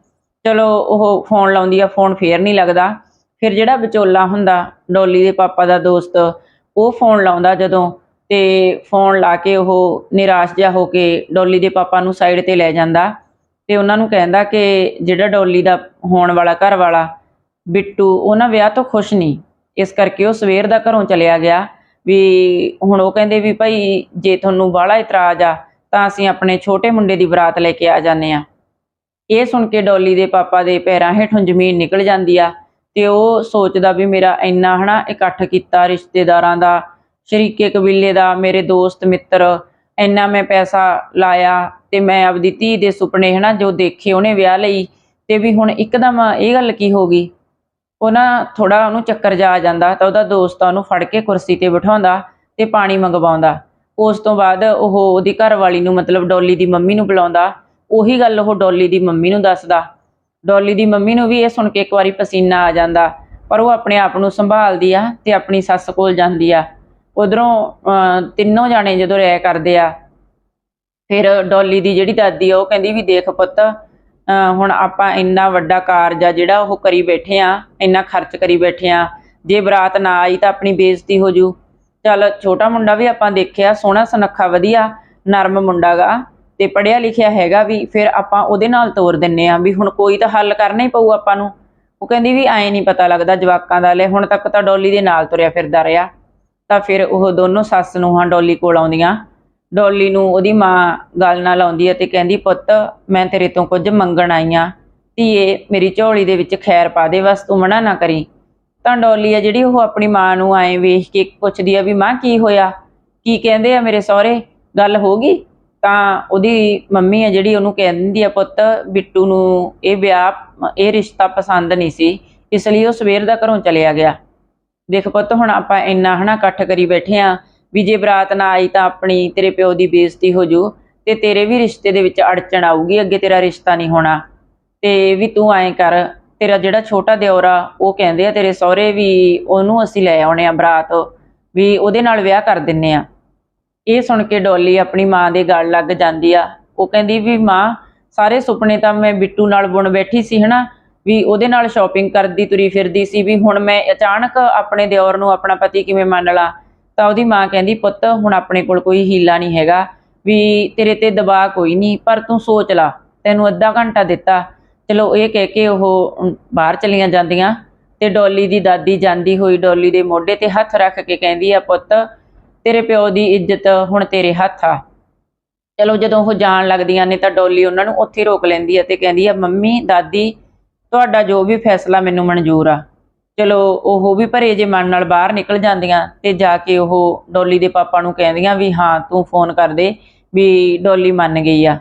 Speaker 1: ਚਲੋ ਉਹ ਫੋਨ ਲਾਉਂਦੀ ਆ ਫੋਨ ਫੇਰ ਨਹੀਂ ਲੱਗਦਾ। ਫਿਰ ਜਿਹੜਾ ਵਿਚੋਲਾ ਹੁੰਦਾ, ਡੋਲੀ ਦੇ ਪਾਪਾ ਦਾ ਦੋਸਤ, ਉਹ ਫੋਨ ਲਾਉਂਦਾ ਜਦੋਂ ਤੇ ਫੋਨ ਲਾ ਕੇ ਉਹ ਨਿਰਾਸ਼ ਜਿਹਾ ਹੋ ਕੇ ਡੋਲੀ ਦੇ ਪਾਪਾ ਨੂੰ ਸਾਈਡ ਤੇ ਲੈ ਜਾਂਦਾ। ਤੇ ਉਹਨਾਂ ਨੂੰ ਕਹਿੰਦਾ ਕਿ ਜਿਹੜਾ ਡੋਲੀ ਦਾ ਹੋਣ ਵਾਲਾ ਘਰ ਵਾਲਾ ਬਿੱਟੂ ਉਹਨਾਂ ਵਿਆਹ ਤੋਂ ਖੁਸ਼ ਨਹੀਂ। ਇਸ ਕਰਕੇ ਉਹ ਸਵੇਰ ਦਾ ਘਰੋਂ ਚਲਿਆ ਗਿਆ ਵੀ ਹੁਣ ਉਹ ਕਹਿੰਦੇ ਵੀ ਭਾਈ ਜੇ ਤੁਹਾਨੂੰ ਬਾਹਲਾ ਇਤਰਾਜ਼ ਆ, ਤਾਂ ਅਸੀਂ ਆਪਣੇ ਛੋਟੇ ਮੁੰਡੇ ਦੀ ਬਰਾਤ ਲੈ ਕੇ ਆ ਜਾਂਦੇ ਆ ਇਹ ਸੁਣ ਕੇ ਡੋਲੀ ਦੇ ਪਾਪਾ ਦੇ ਪੈਰਾਂ ਹੇਠੋਂ ਜ਼ਮੀਨ ਨਿਕਲ ਜਾਂਦੀ ਆ ਤੇ ਉਹ ਸੋਚਦਾ ਵੀ ਮੇਰਾ ਇੰਨਾ ਹਨਾ ਇਕੱਠ ਕੀਤਾ ਰਿਸ਼ਤੇਦਾਰਾਂ ਦਾ, ਸ਼ਰੀਕੇ ਕਬੀਲੇ ਦਾ, ਮੇਰੇ ਦੋਸਤ ਮਿੱਤਰ, ਇੰਨਾ ਮੈਂ ਪੈਸਾ ਲਾਇਆ ਤੇ ਮੈਂ ਆਪਦੀ ਧੀ ਦੇ ਸੁਪਨੇ ਹਨਾ ਜੋ ਦੇਖੇ ਉਹਨੇ ਵਿਆਹ ਲਈ ਤੇ ਵੀ ਹੁਣ ਇੱਕਦਮ ਇਹ ਗੱਲ ਕੀ ਹੋ ਗਈ? ਉਹ ਨਾ ਥੋੜਾ ਉਹਨੂੰ ਚੱਕਰ ਜਾ ਆ ਜਾਂਦਾ ਤਾਂ ਉਹਦਾ ਦੋਸਤ ਉਹਨੂੰ ਫੜ ਕੇ ਕੁਰਸੀ ਤੇ ਬਿਠਾਉਂਦਾ ਤੇ ਪਾਣੀ ਮੰਗਵਾਉਂਦਾ। ਉਸ ਤੋਂ ਬਾਅਦ ਉਹ ਉਹਦੀ ਘਰ ਵਾਲੀ ਨੂੰ ਮਤਲਬ ਡੋਲੀ ਦੀ ਮੰਮੀ ਨੂੰ ਬੁਲਾਉਂਦਾ। ਉਹੀ ਗੱਲ ਉਹ ਡੋਲੀ ਦੀ ਮੰਮੀ ਨੂੰ ਦੱਸਦਾ। ਡੋਲੀ ਦੀ ਮੰਮੀ ਨੂੰ ਵੀ ਇਹ ਸੁਣ ਕੇ ਇੱਕ ਵਾਰੀ ਪਸੀਨਾ ਆ ਜਾਂਦਾ, ਪਰ ਉਹ ਆਪਣੇ ਆਪ ਨੂੰ ਸੰਭਾਲਦੀ ਆ ਤੇ ਆਪਣੀ ਸੱਸ ਕੋਲ ਜਾਂਦੀ ਆ। ਉਧਰੋਂ ਤਿੰਨੋਂ ਜਾਣੇ ਜਦੋਂ ਰਹਿ ਕਰਦੇ ਆ, ਫਿਰ ਡੋਲੀ ਦੀ ਜਿਹੜੀ ਦਾਦੀ ਆ ਉਹ ਕਹਿੰਦੀ ਵੀ ਦੇਖ ਪੁੱਤ ਹੁਣ ਆਪਾਂ ਇੰਨਾ ਵੱਡਾ ਕਾਰਜ ਆ ਜਿਹੜਾ ਉਹ ਕਰੀ ਬੈਠੇ ਆ, ਇੰਨਾ ਖਰਚ ਕਰੀ ਬੈਠੇ ਆ। ਜੇ ਬਰਾਤ ਨਾ ਆਈ ਤਾਂ ਆਪਣੀ ਬੇਇੱਜ਼ਤੀ ਹੋ ਜੂ। ਚੱਲ ਛੋਟਾ ਮੁੰਡਾ ਵੀ ਆਪਾਂ ਦੇਖਿਆ, ਸੋਹਣਾ ਸੁਨੱਖਾ, ਵਧੀਆ, ਨਰਮ ਮੁੰਡਾ ਗਾ। ਤੇ ਪੜਿਆ ਲਿਖਿਆ ਹੈਗਾ ਵੀ, ਫਿਰ ਆਪਾਂ ਉਹਦੇ ਨਾਲ ਤੋਰ ਦਿੰਨੇ ਆ ਵੀ ਹੁਣ ਕੋਈ ਤਾਂ ਹੱਲ ਕਰਨਾ ਹੀ ਪਊ ਆਪਾਂ ਨੂੰ। ਉਹ ਕਹਿੰਦੀ ਵੀ ਐਂ ਨਹੀਂ ਪਤਾ ਲੱਗਦਾ ਜਵਾਕਾਂ ਦਾ, ਲੈ ਹੁਣ ਤੱਕ ਤਾਂ ਡੋਲੀ ਦੇ ਨਾਲ ਤੁਰਿਆ ਫਿਰਦਾ ਰਿਹਾ। ਤਾਂ ਫਿਰ ਉਹ ਦੋਨੋਂ ਸੱਸ ਨੂੰ ਹਾਂ ਡੋਲੀ ਕੋਲ ਆਉਂਦੀਆਂ। ਡੋਲੀ ਨੂੰ ਉਹਦੀ ਮਾਂ ਗੱਲ ਨਾਲ ਆਉਂਦੀ ਹੈ ਤੇ ਕਹਿੰਦੀ, ਪੁੱਤ, ਮੈਂ ਤੇਰੇ ਤੋਂ ਕੁਝ ਮੰਗਣ ਆਈ ਆ। ਧੀਏ, ਮੇਰੀ ਝੋਲੀ ਦੇ ਵਿੱਚ ਖੈਰ ਪਾ ਦੇ, ਬਸ ਤੂੰ ਮਨਾ ਨਾ ਕਰੀ। ਤਾਂ ਡੋਲੀ ਆ ਜਿਹੜੀ, ਉਹ ਆਪਣੀ ਮਾਂ ਨੂੰ ਆਏ ਵੇਖ ਕੇ ਪੁੱਛਦੀ ਆ ਵੀ, ਮਾਂ, ਕੀ ਹੋਇਆ? ਕੀ ਕਹਿੰਦੇ ਆ ਮੇਰੇ ਸਹੁਰੇ? ਗੱਲ ਹੋ ਗਈ? ਤਾਂ ਉਹਦੀ ਮੰਮੀ ਆ ਜਿਹੜੀ, ਉਹਨੂੰ ਕਹਿੰਦੀ ਆ, ਪੁੱਤ, ਬਿੱਟੂ ਨੂੰ ਇਹ ਵਿਆਹ, ਇਹ ਰਿਸ਼ਤਾ ਪਸੰਦ ਨਹੀਂ ਸੀ, ਇਸ ਲਈ ਉਹ ਸਵੇਰ ਦਾ ਘਰੋਂ ਚਲਿਆ ਗਿਆ। ਦੇਖ ਪੁੱਤ, ਹੁਣ ਆਪਾਂ ਇੰਨਾ ਹਨਾ ਇਕੱਠ ਕਰੀ ਬੈਠੇ ਆ ਵੀ ਜੇ ਬਰਾਤ ਨਾ ਆਈ ਤਾਂ ਆਪਣੀ ਤੇਰੇ ਪਿਓ ਦੀ ਬੇਇੱਜ਼ਤੀ ਹੋ ਜੂ ਤੇ ਤੇਰੇ ਵੀ ਰਿਸ਼ਤੇ ਦੇ ਵਿੱਚ ਅੜਚਣ ਆਊਗੀ, ਅੱਗੇ ਤੇਰਾ ਰਿਸ਼ਤਾ ਨਹੀਂ ਹੋਣਾ। ਤੇ ਵੀ ਤੂੰ ਐਂ ਕਰ, ਤੇਰਾ ਜਿਹੜਾ ਛੋਟਾ ਦਿਓਰਾ, ਉਹ ਕਹਿੰਦੇ ਆ ਤੇਰੇ ਸਹੁਰੇ ਵੀ ਉਹਨੂੰ ਅਸੀਂ ਲੈ ਆਉਣੇ ਆ ਬਰਾਤ, ਵੀ ਉਹਦੇ ਨਾਲ ਵਿਆਹ ਕਰ ਦਿੰਨੇ ਆ। ਇਹ ਸੁਣ ਕੇ ਡੋਲੀ ਆਪਣੀ ਮਾਂ ਦੇ ਗਲ ਲੱਗ ਜਾਂਦੀ ਆ। ਉਹ ਕਹਿੰਦੀ ਵੀ ਮਾਂ, ਸਾਰੇ ਸੁਪਨੇ ਤਾਂ ਮੈਂ ਬਿੱਟੂ ਨਾਲ ਬੁਣ ਬੈਠੀ ਸੀ ਹਨਾ, ਵੀ ਉਹਦੇ ਨਾਲ ਸ਼ਾਪਿੰਗ ਕਰਦੀ ਤੁਰੀ ਫਿਰਦੀ ਸੀ, ਵੀ ਹੁਣ ਮੈਂ ਅਚਾਨਕ ਆਪਣੇ ਦਿਓਰ ਨੂੰ, ਆਪਣਾ ਪਤੀ ਕਿਵੇਂ ਮੰਨ ਲਾ ਤਾਂ ਉਹਦੀ ਮਾਂ ਕਹਿੰਦੀ, ਪੁੱਤ, ਹੁਣ ਆਪਣੇ ਕੋਲ ਕੋਈ ਹੀਲਾ ਨਹੀਂ ਹੈਗਾ, ਵੀ ਤੇਰੇ ਤੇ ਦਬਾਅ ਕੋਈ ਨਹੀਂ, ਪਰ ਤੂੰ ਸੋਚ ਲਾ, ਤੈਨੂੰ ਅੱਧਾ ਘੰਟਾ ਦਿੱਤਾ। ਚਲੋ, ਇਹ ਕਹਿ ਕੇ ਉਹ ਬਾਹਰ ਚਲੀਆਂ ਜਾਂਦੀਆਂ ਤੇ ਡੋਲੀ ਦੀ ਦਾਦੀ ਜਾਂਦੀ ਹੋਈ ਡੋਲੀ ਦੇ ਮੋਢੇ ਤੇ ਹੱਥ ਰੱਖ ਕੇ ਕਹਿੰਦੀ ਆ, ਪੁੱਤ, ਤੇਰੇ ਪਿਓ ਦੀ ਇੱਜ਼ਤ ਹੁਣ ਤੇਰੇ ਹੱਥ ਆ। ਚਲੋ, ਜਦੋਂ ਉਹ ਜਾਣ ਲੱਗਦੀਆਂ ਨੇ ਤਾਂ ਡੋਲੀ ਉਹਨਾਂ ਨੂੰ ਉੱਥੇ ਰੋਕ ਲੈਂਦੀ ਆ ਤੇ ਕਹਿੰਦੀ ਆ, ਮੰਮੀ, ਦਾਦੀ, ਤੁਹਾਡਾ ਜੋ ਵੀ ਫੈਸਲਾ ਮੈਨੂੰ ਮਨਜ਼ੂਰ ਆ। ਚਲੋ ਉਹ ਵੀ ਭਰੇ ਜੇ ਮਨ ਨਾਲ ਬਾਹਰ ਨਿਕਲ ਜਾਂਦੀਆਂ ਤੇ ਜਾ ਕੇ ਉਹ ਡੋਲੀ ਦੇ ਪਾਪਾ ਨੂੰ ਕਹਿੰਦੀਆਂ ਵੀ ਹਾਂ, ਤੂੰ ਫੋਨ ਕਰ ਦੇ ਵੀ ਡੋਲੀ ਮੰਨ ਗਈ ਆ।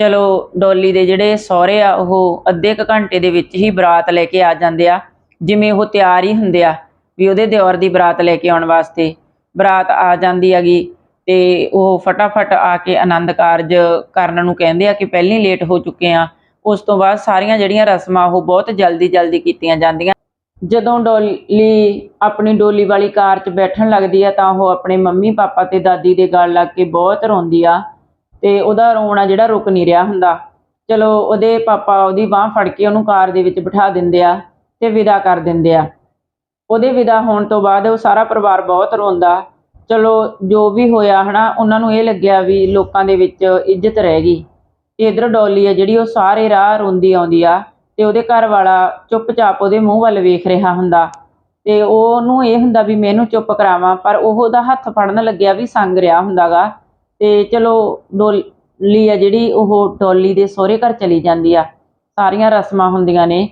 Speaker 1: ਚਲੋ ਡੋਲੀ ਦੇ ਜਿਹੜੇ ਸਹੁਰੇ ਆ, ਉਹ ਅੱਧੇ ਕੁ ਘੰਟੇ ਦੇ ਵਿੱਚ ਹੀ ਬਰਾਤ ਲੈ ਕੇ ਆ ਜਾਂਦੇ ਆ। ਜਿਵੇਂ ਉਹ ਤਿਆਰ ਹੀ ਹੁੰਦੇ ਆ ਵੀ ਉਹਦੇ ਦਿਓਰ ਦੀ ਬਰਾਤ ਲੈ ਕੇ ਆਉਣ ਵਾਸਤੇ। ਬਰਾਤ ਆ ਜਾਂਦੀ ਹੈਗੀ ਤੇ ਉਹ ਫਟਾਫਟ ਆ ਕੇ ਆਨੰਦ ਕਾਰਜ ਕਰਨ ਨੂੰ ਕਹਿੰਦੇ ਆ ਕਿ ਪਹਿਲਾਂ ਹੀ ਲੇਟ ਹੋ ਚੁੱਕੇ ਆ। ਉਸ ਤੋਂ ਬਾਅਦ ਸਾਰੀਆਂ ਜਿਹੜੀਆਂ ਰਸਮਾਂ ਉਹ ਬਹੁਤ ਜਲਦੀ ਜਲਦੀ ਕੀਤੀਆਂ ਜਾਂਦੀਆਂ। ਜਦੋਂ ਡੋਲੀ ਆਪਣੀ ਡੋਲੀ ਵਾਲੀ ਕਾਰ 'ਚ ਬੈਠਣ ਲੱਗਦੀ ਆ ਤਾਂ ਉਹ ਆਪਣੇ ਮੰਮੀ, ਪਾਪਾ ਤੇ ਦਾਦੀ ਦੇ ਗਲ ਲੱਗ ਕੇ ਬਹੁਤ ਰੋਂਦੀ ਆ ਤੇ ਉਹਦਾ ਰੋਣਾ ਜਿਹੜਾ ਰੁਕ ਨਹੀਂ ਰਿਹਾ ਹੁੰਦਾ। ਚਲੋ ਉਹਦੇ ਪਾਪਾ ਉਹਦੀ ਬਾਹ ਫੜ ਕੇ ਉਹਨੂੰ ਕਾਰ ਦੇ ਵਿੱਚ ਬਿਠਾ ਦਿੰਦੇ ਆ ਤੇ ਵਿਦਾ ਕਰ ਦਿੰਦੇ ਆ। ਉਹਦੇ ਵਿਦਾ ਹੋਣ ਤੋਂ ਬਾਅਦ ਉਹ ਸਾਰਾ ਪਰਿਵਾਰ ਬਹੁਤ ਰੋਂਦਾ। ਚਲੋ ਜੋ ਵੀ ਹੋਇਆ ਹਨਾ, ਉਹਨਾਂ ਨੂੰ ਇਹ ਲੱਗਿਆ ਵੀ ਲੋਕਾਂ ਦੇ ਵਿੱਚ ਇੱਜ਼ਤ ਰਹਿ ਗਈ। ਤੇ ਇਧਰ ਡੋਲੀ ਆ ਜਿਹੜੀ ਉਹ ਸਾਰੇ ਰਾਹ ਰੋਂਦੀ ਆਉਂਦੀ ਆ। ਤੇ ਉਹਦੇ ਘਰ ਵਾਲਾ ਚੁੱਪਚਾਪ ਉਹਦੇ ਮੂੰਹ ਵੱਲ ਵੇਖ ਰਿਹਾ ਹੁੰਦਾ। ਤੇ ਉਹਨੂੰ ਇਹ ਹੁੰਦਾ ਵੀ ਮੈਨੂੰ ਚੁੱਪ ਕਰਾਵਾਂ, ਪਰ ਉਹ ਉਹਦਾ ਹੱਥ ਫੜਨ ਲੱਗਿਆ ਵੀ ਸੰਗ ਰਿਹਾ ਹੁੰਦਾਗਾ। ਤੇ ਚਲੋ, ਡੋਲੀ ਆ ਜਿਹੜੀ, ਉਹ ਡੋਲੀ ਦੇ ਸਹੁਰੇ ਘਰ ਚਲੀ ਜਾਂਦੀ ਆ। ਸਾਰੀਆਂ ਰਸਮਾਂ ਹੁੰਦੀਆਂ ਨੇ।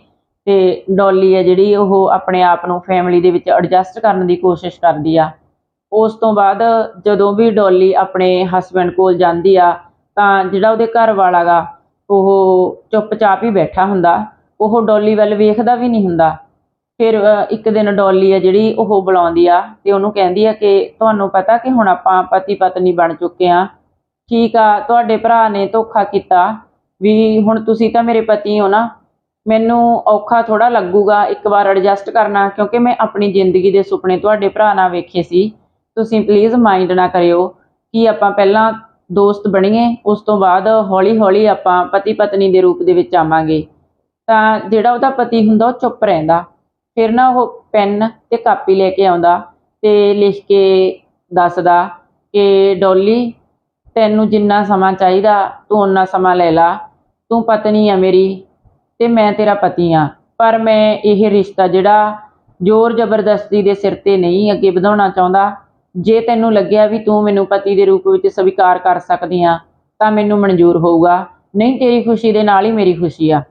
Speaker 1: ਤੇ ਡੋਲੀ ਆ ਜਿਹੜੀ, ਉਹ ਆਪਣੇ ਆਪ ਨੂੰ ਫੈਮਿਲੀ ਦੇ ਵਿੱਚ ਐਡਜਸਟ ਕਰਨ ਦੀ ਕੋਸ਼ਿਸ਼ ਕਰਦੀ ਆ। ਉਸ ਤੋਂ ਬਾਅਦ ਜਦੋਂ ਵੀ ਡੋਲੀ ਆਪਣੇ ਹਸਬੰਡ ਕੋਲ ਜਾਂਦੀ ਆ, ਤਾਂ ਜਿਹੜਾ ਉਹਦੇ ਘਰ ਵਾਲਾ ਗਾ ਉਹ ਚੁੱਪਚਾਪ ਹੀ ਬੈਠਾ ਹੁੰਦਾ। ਉਹ ਡੋਲੀ ਵੱਲ ਵੇਖਦਾ ਵੀ ਨਹੀਂ ਹੁੰਦਾ। ਫਿਰ ਇੱਕ ਦਿਨ ਡੋਲੀ ਆ ਜਿਹੜੀ, ਉਹ ਬੁਲਾਉਂਦੀ ਆ ਤੇ ਉਹਨੂੰ ਕਹਿੰਦੀ ਆ ਕਿ ਤੁਹਾਨੂੰ ਪਤਾ ਕਿ ਹੁਣ ਆਪਾਂ ਪਤੀ ਪਤਨੀ ਬਣ ਚੁੱਕੇ ਆ। ਠੀਕ ਆ, ਤੁਹਾਡੇ ਭਰਾ ਨੇ ਧੋਖਾ ਕੀਤਾ ਵੀ ਹੁਣ ਤੁਸੀਂ ਤਾਂ ਮੇਰੇ ਪਤੀ ਹੋ ਨਾ। ਮੈਨੂੰ ਔਖਾ ਥੋੜਾ ਲੱਗੂਗਾ ਇੱਕ ਵਾਰ ਐਡਜਸਟ ਕਰਨਾ ਕਿਉਂਕਿ ਮੈਂ ਆਪਣੀ ਜ਼ਿੰਦਗੀ ਦੇ ਸੁਪਨੇ ਤੁਹਾਡੇ ਭਰਾ ਨਾਲ ਵੇਖੇ ਸੀ। ਤੁਸੀਂ ਪਲੀਜ਼ ਮਾਈਂਡ ਨਾ ਕਰਿਓ ਕਿ ਆਪਾਂ ਪਹਿਲਾਂ ਦੋਸਤ ਬਣੀਏ, ਉਸ ਤੋਂ ਬਾਅਦ ਹੌਲੀ ਹੌਲੀ ਆਪਾਂ ਪਤੀ ਪਤਨੀ ਦੇ ਰੂਪ ਦੇ ਵਿੱਚ ਆਵਾਂਗੇ। ਤਾਂ ਜਿਹੜਾ ਉਹਦਾ ਪਤੀ ਹੁੰਦਾ ਉਹ ਚੁੱਪ ਰਹਿੰਦਾ। ਫਿਰ ਨਾ ਉਹ ਪੈਨ ਤੇ ਕਾਪੀ ਲੈ ਕੇ ਆਉਂਦਾ ਤੇ ਲਿਖ ਕੇ ਦੱਸਦਾ ਕਿ, ਡੋਲੀ, ਤੈਨੂੰ ਜਿੰਨਾ ਸਮਾਂ ਚਾਹੀਦਾ, ਤੂੰ ਓਨਾ ਸਮਾਂ ਲੈ ਲਾ। ਤੂੰ ਪਤਨੀ ਆ ਮੇਰੀ ਤੇ ਮੈਂ ਤੇਰਾ ਪਤੀ ਆ। ਪਰ ਮੈਂ ਇਹ ਰਿਸ਼ਤਾ ਜਿਹੜਾ ਜ਼ੋਰ ਜ਼ਬਰਦਸਤੀ ਦੇ ਸਿਰ ਤੇ ਨਹੀਂ ਅੱਗੇ ਵਧਾਉਣਾ ਚਾਹੁੰਦਾ। ਜੇ ਤੈਨੂੰ ਲੱਗਿਆ ਵੀ ਤੂੰ ਮੈਨੂੰ ਪਤੀ ਦੇ ਰੂਪ ਵਿੱਚ ਸਵੀਕਾਰ ਕਰ ਸਕਦੀ ਆ, ਤਾਂ ਮੈਨੂੰ ਮਨਜ਼ੂਰ ਹੋਊਗਾ। ਨਹੀਂ, ਤੇਰੀ ਖੁਸ਼ੀ ਦੇ ਨਾਲ ਹੀ ਮੇਰੀ ਖੁਸ਼ੀ ਆ।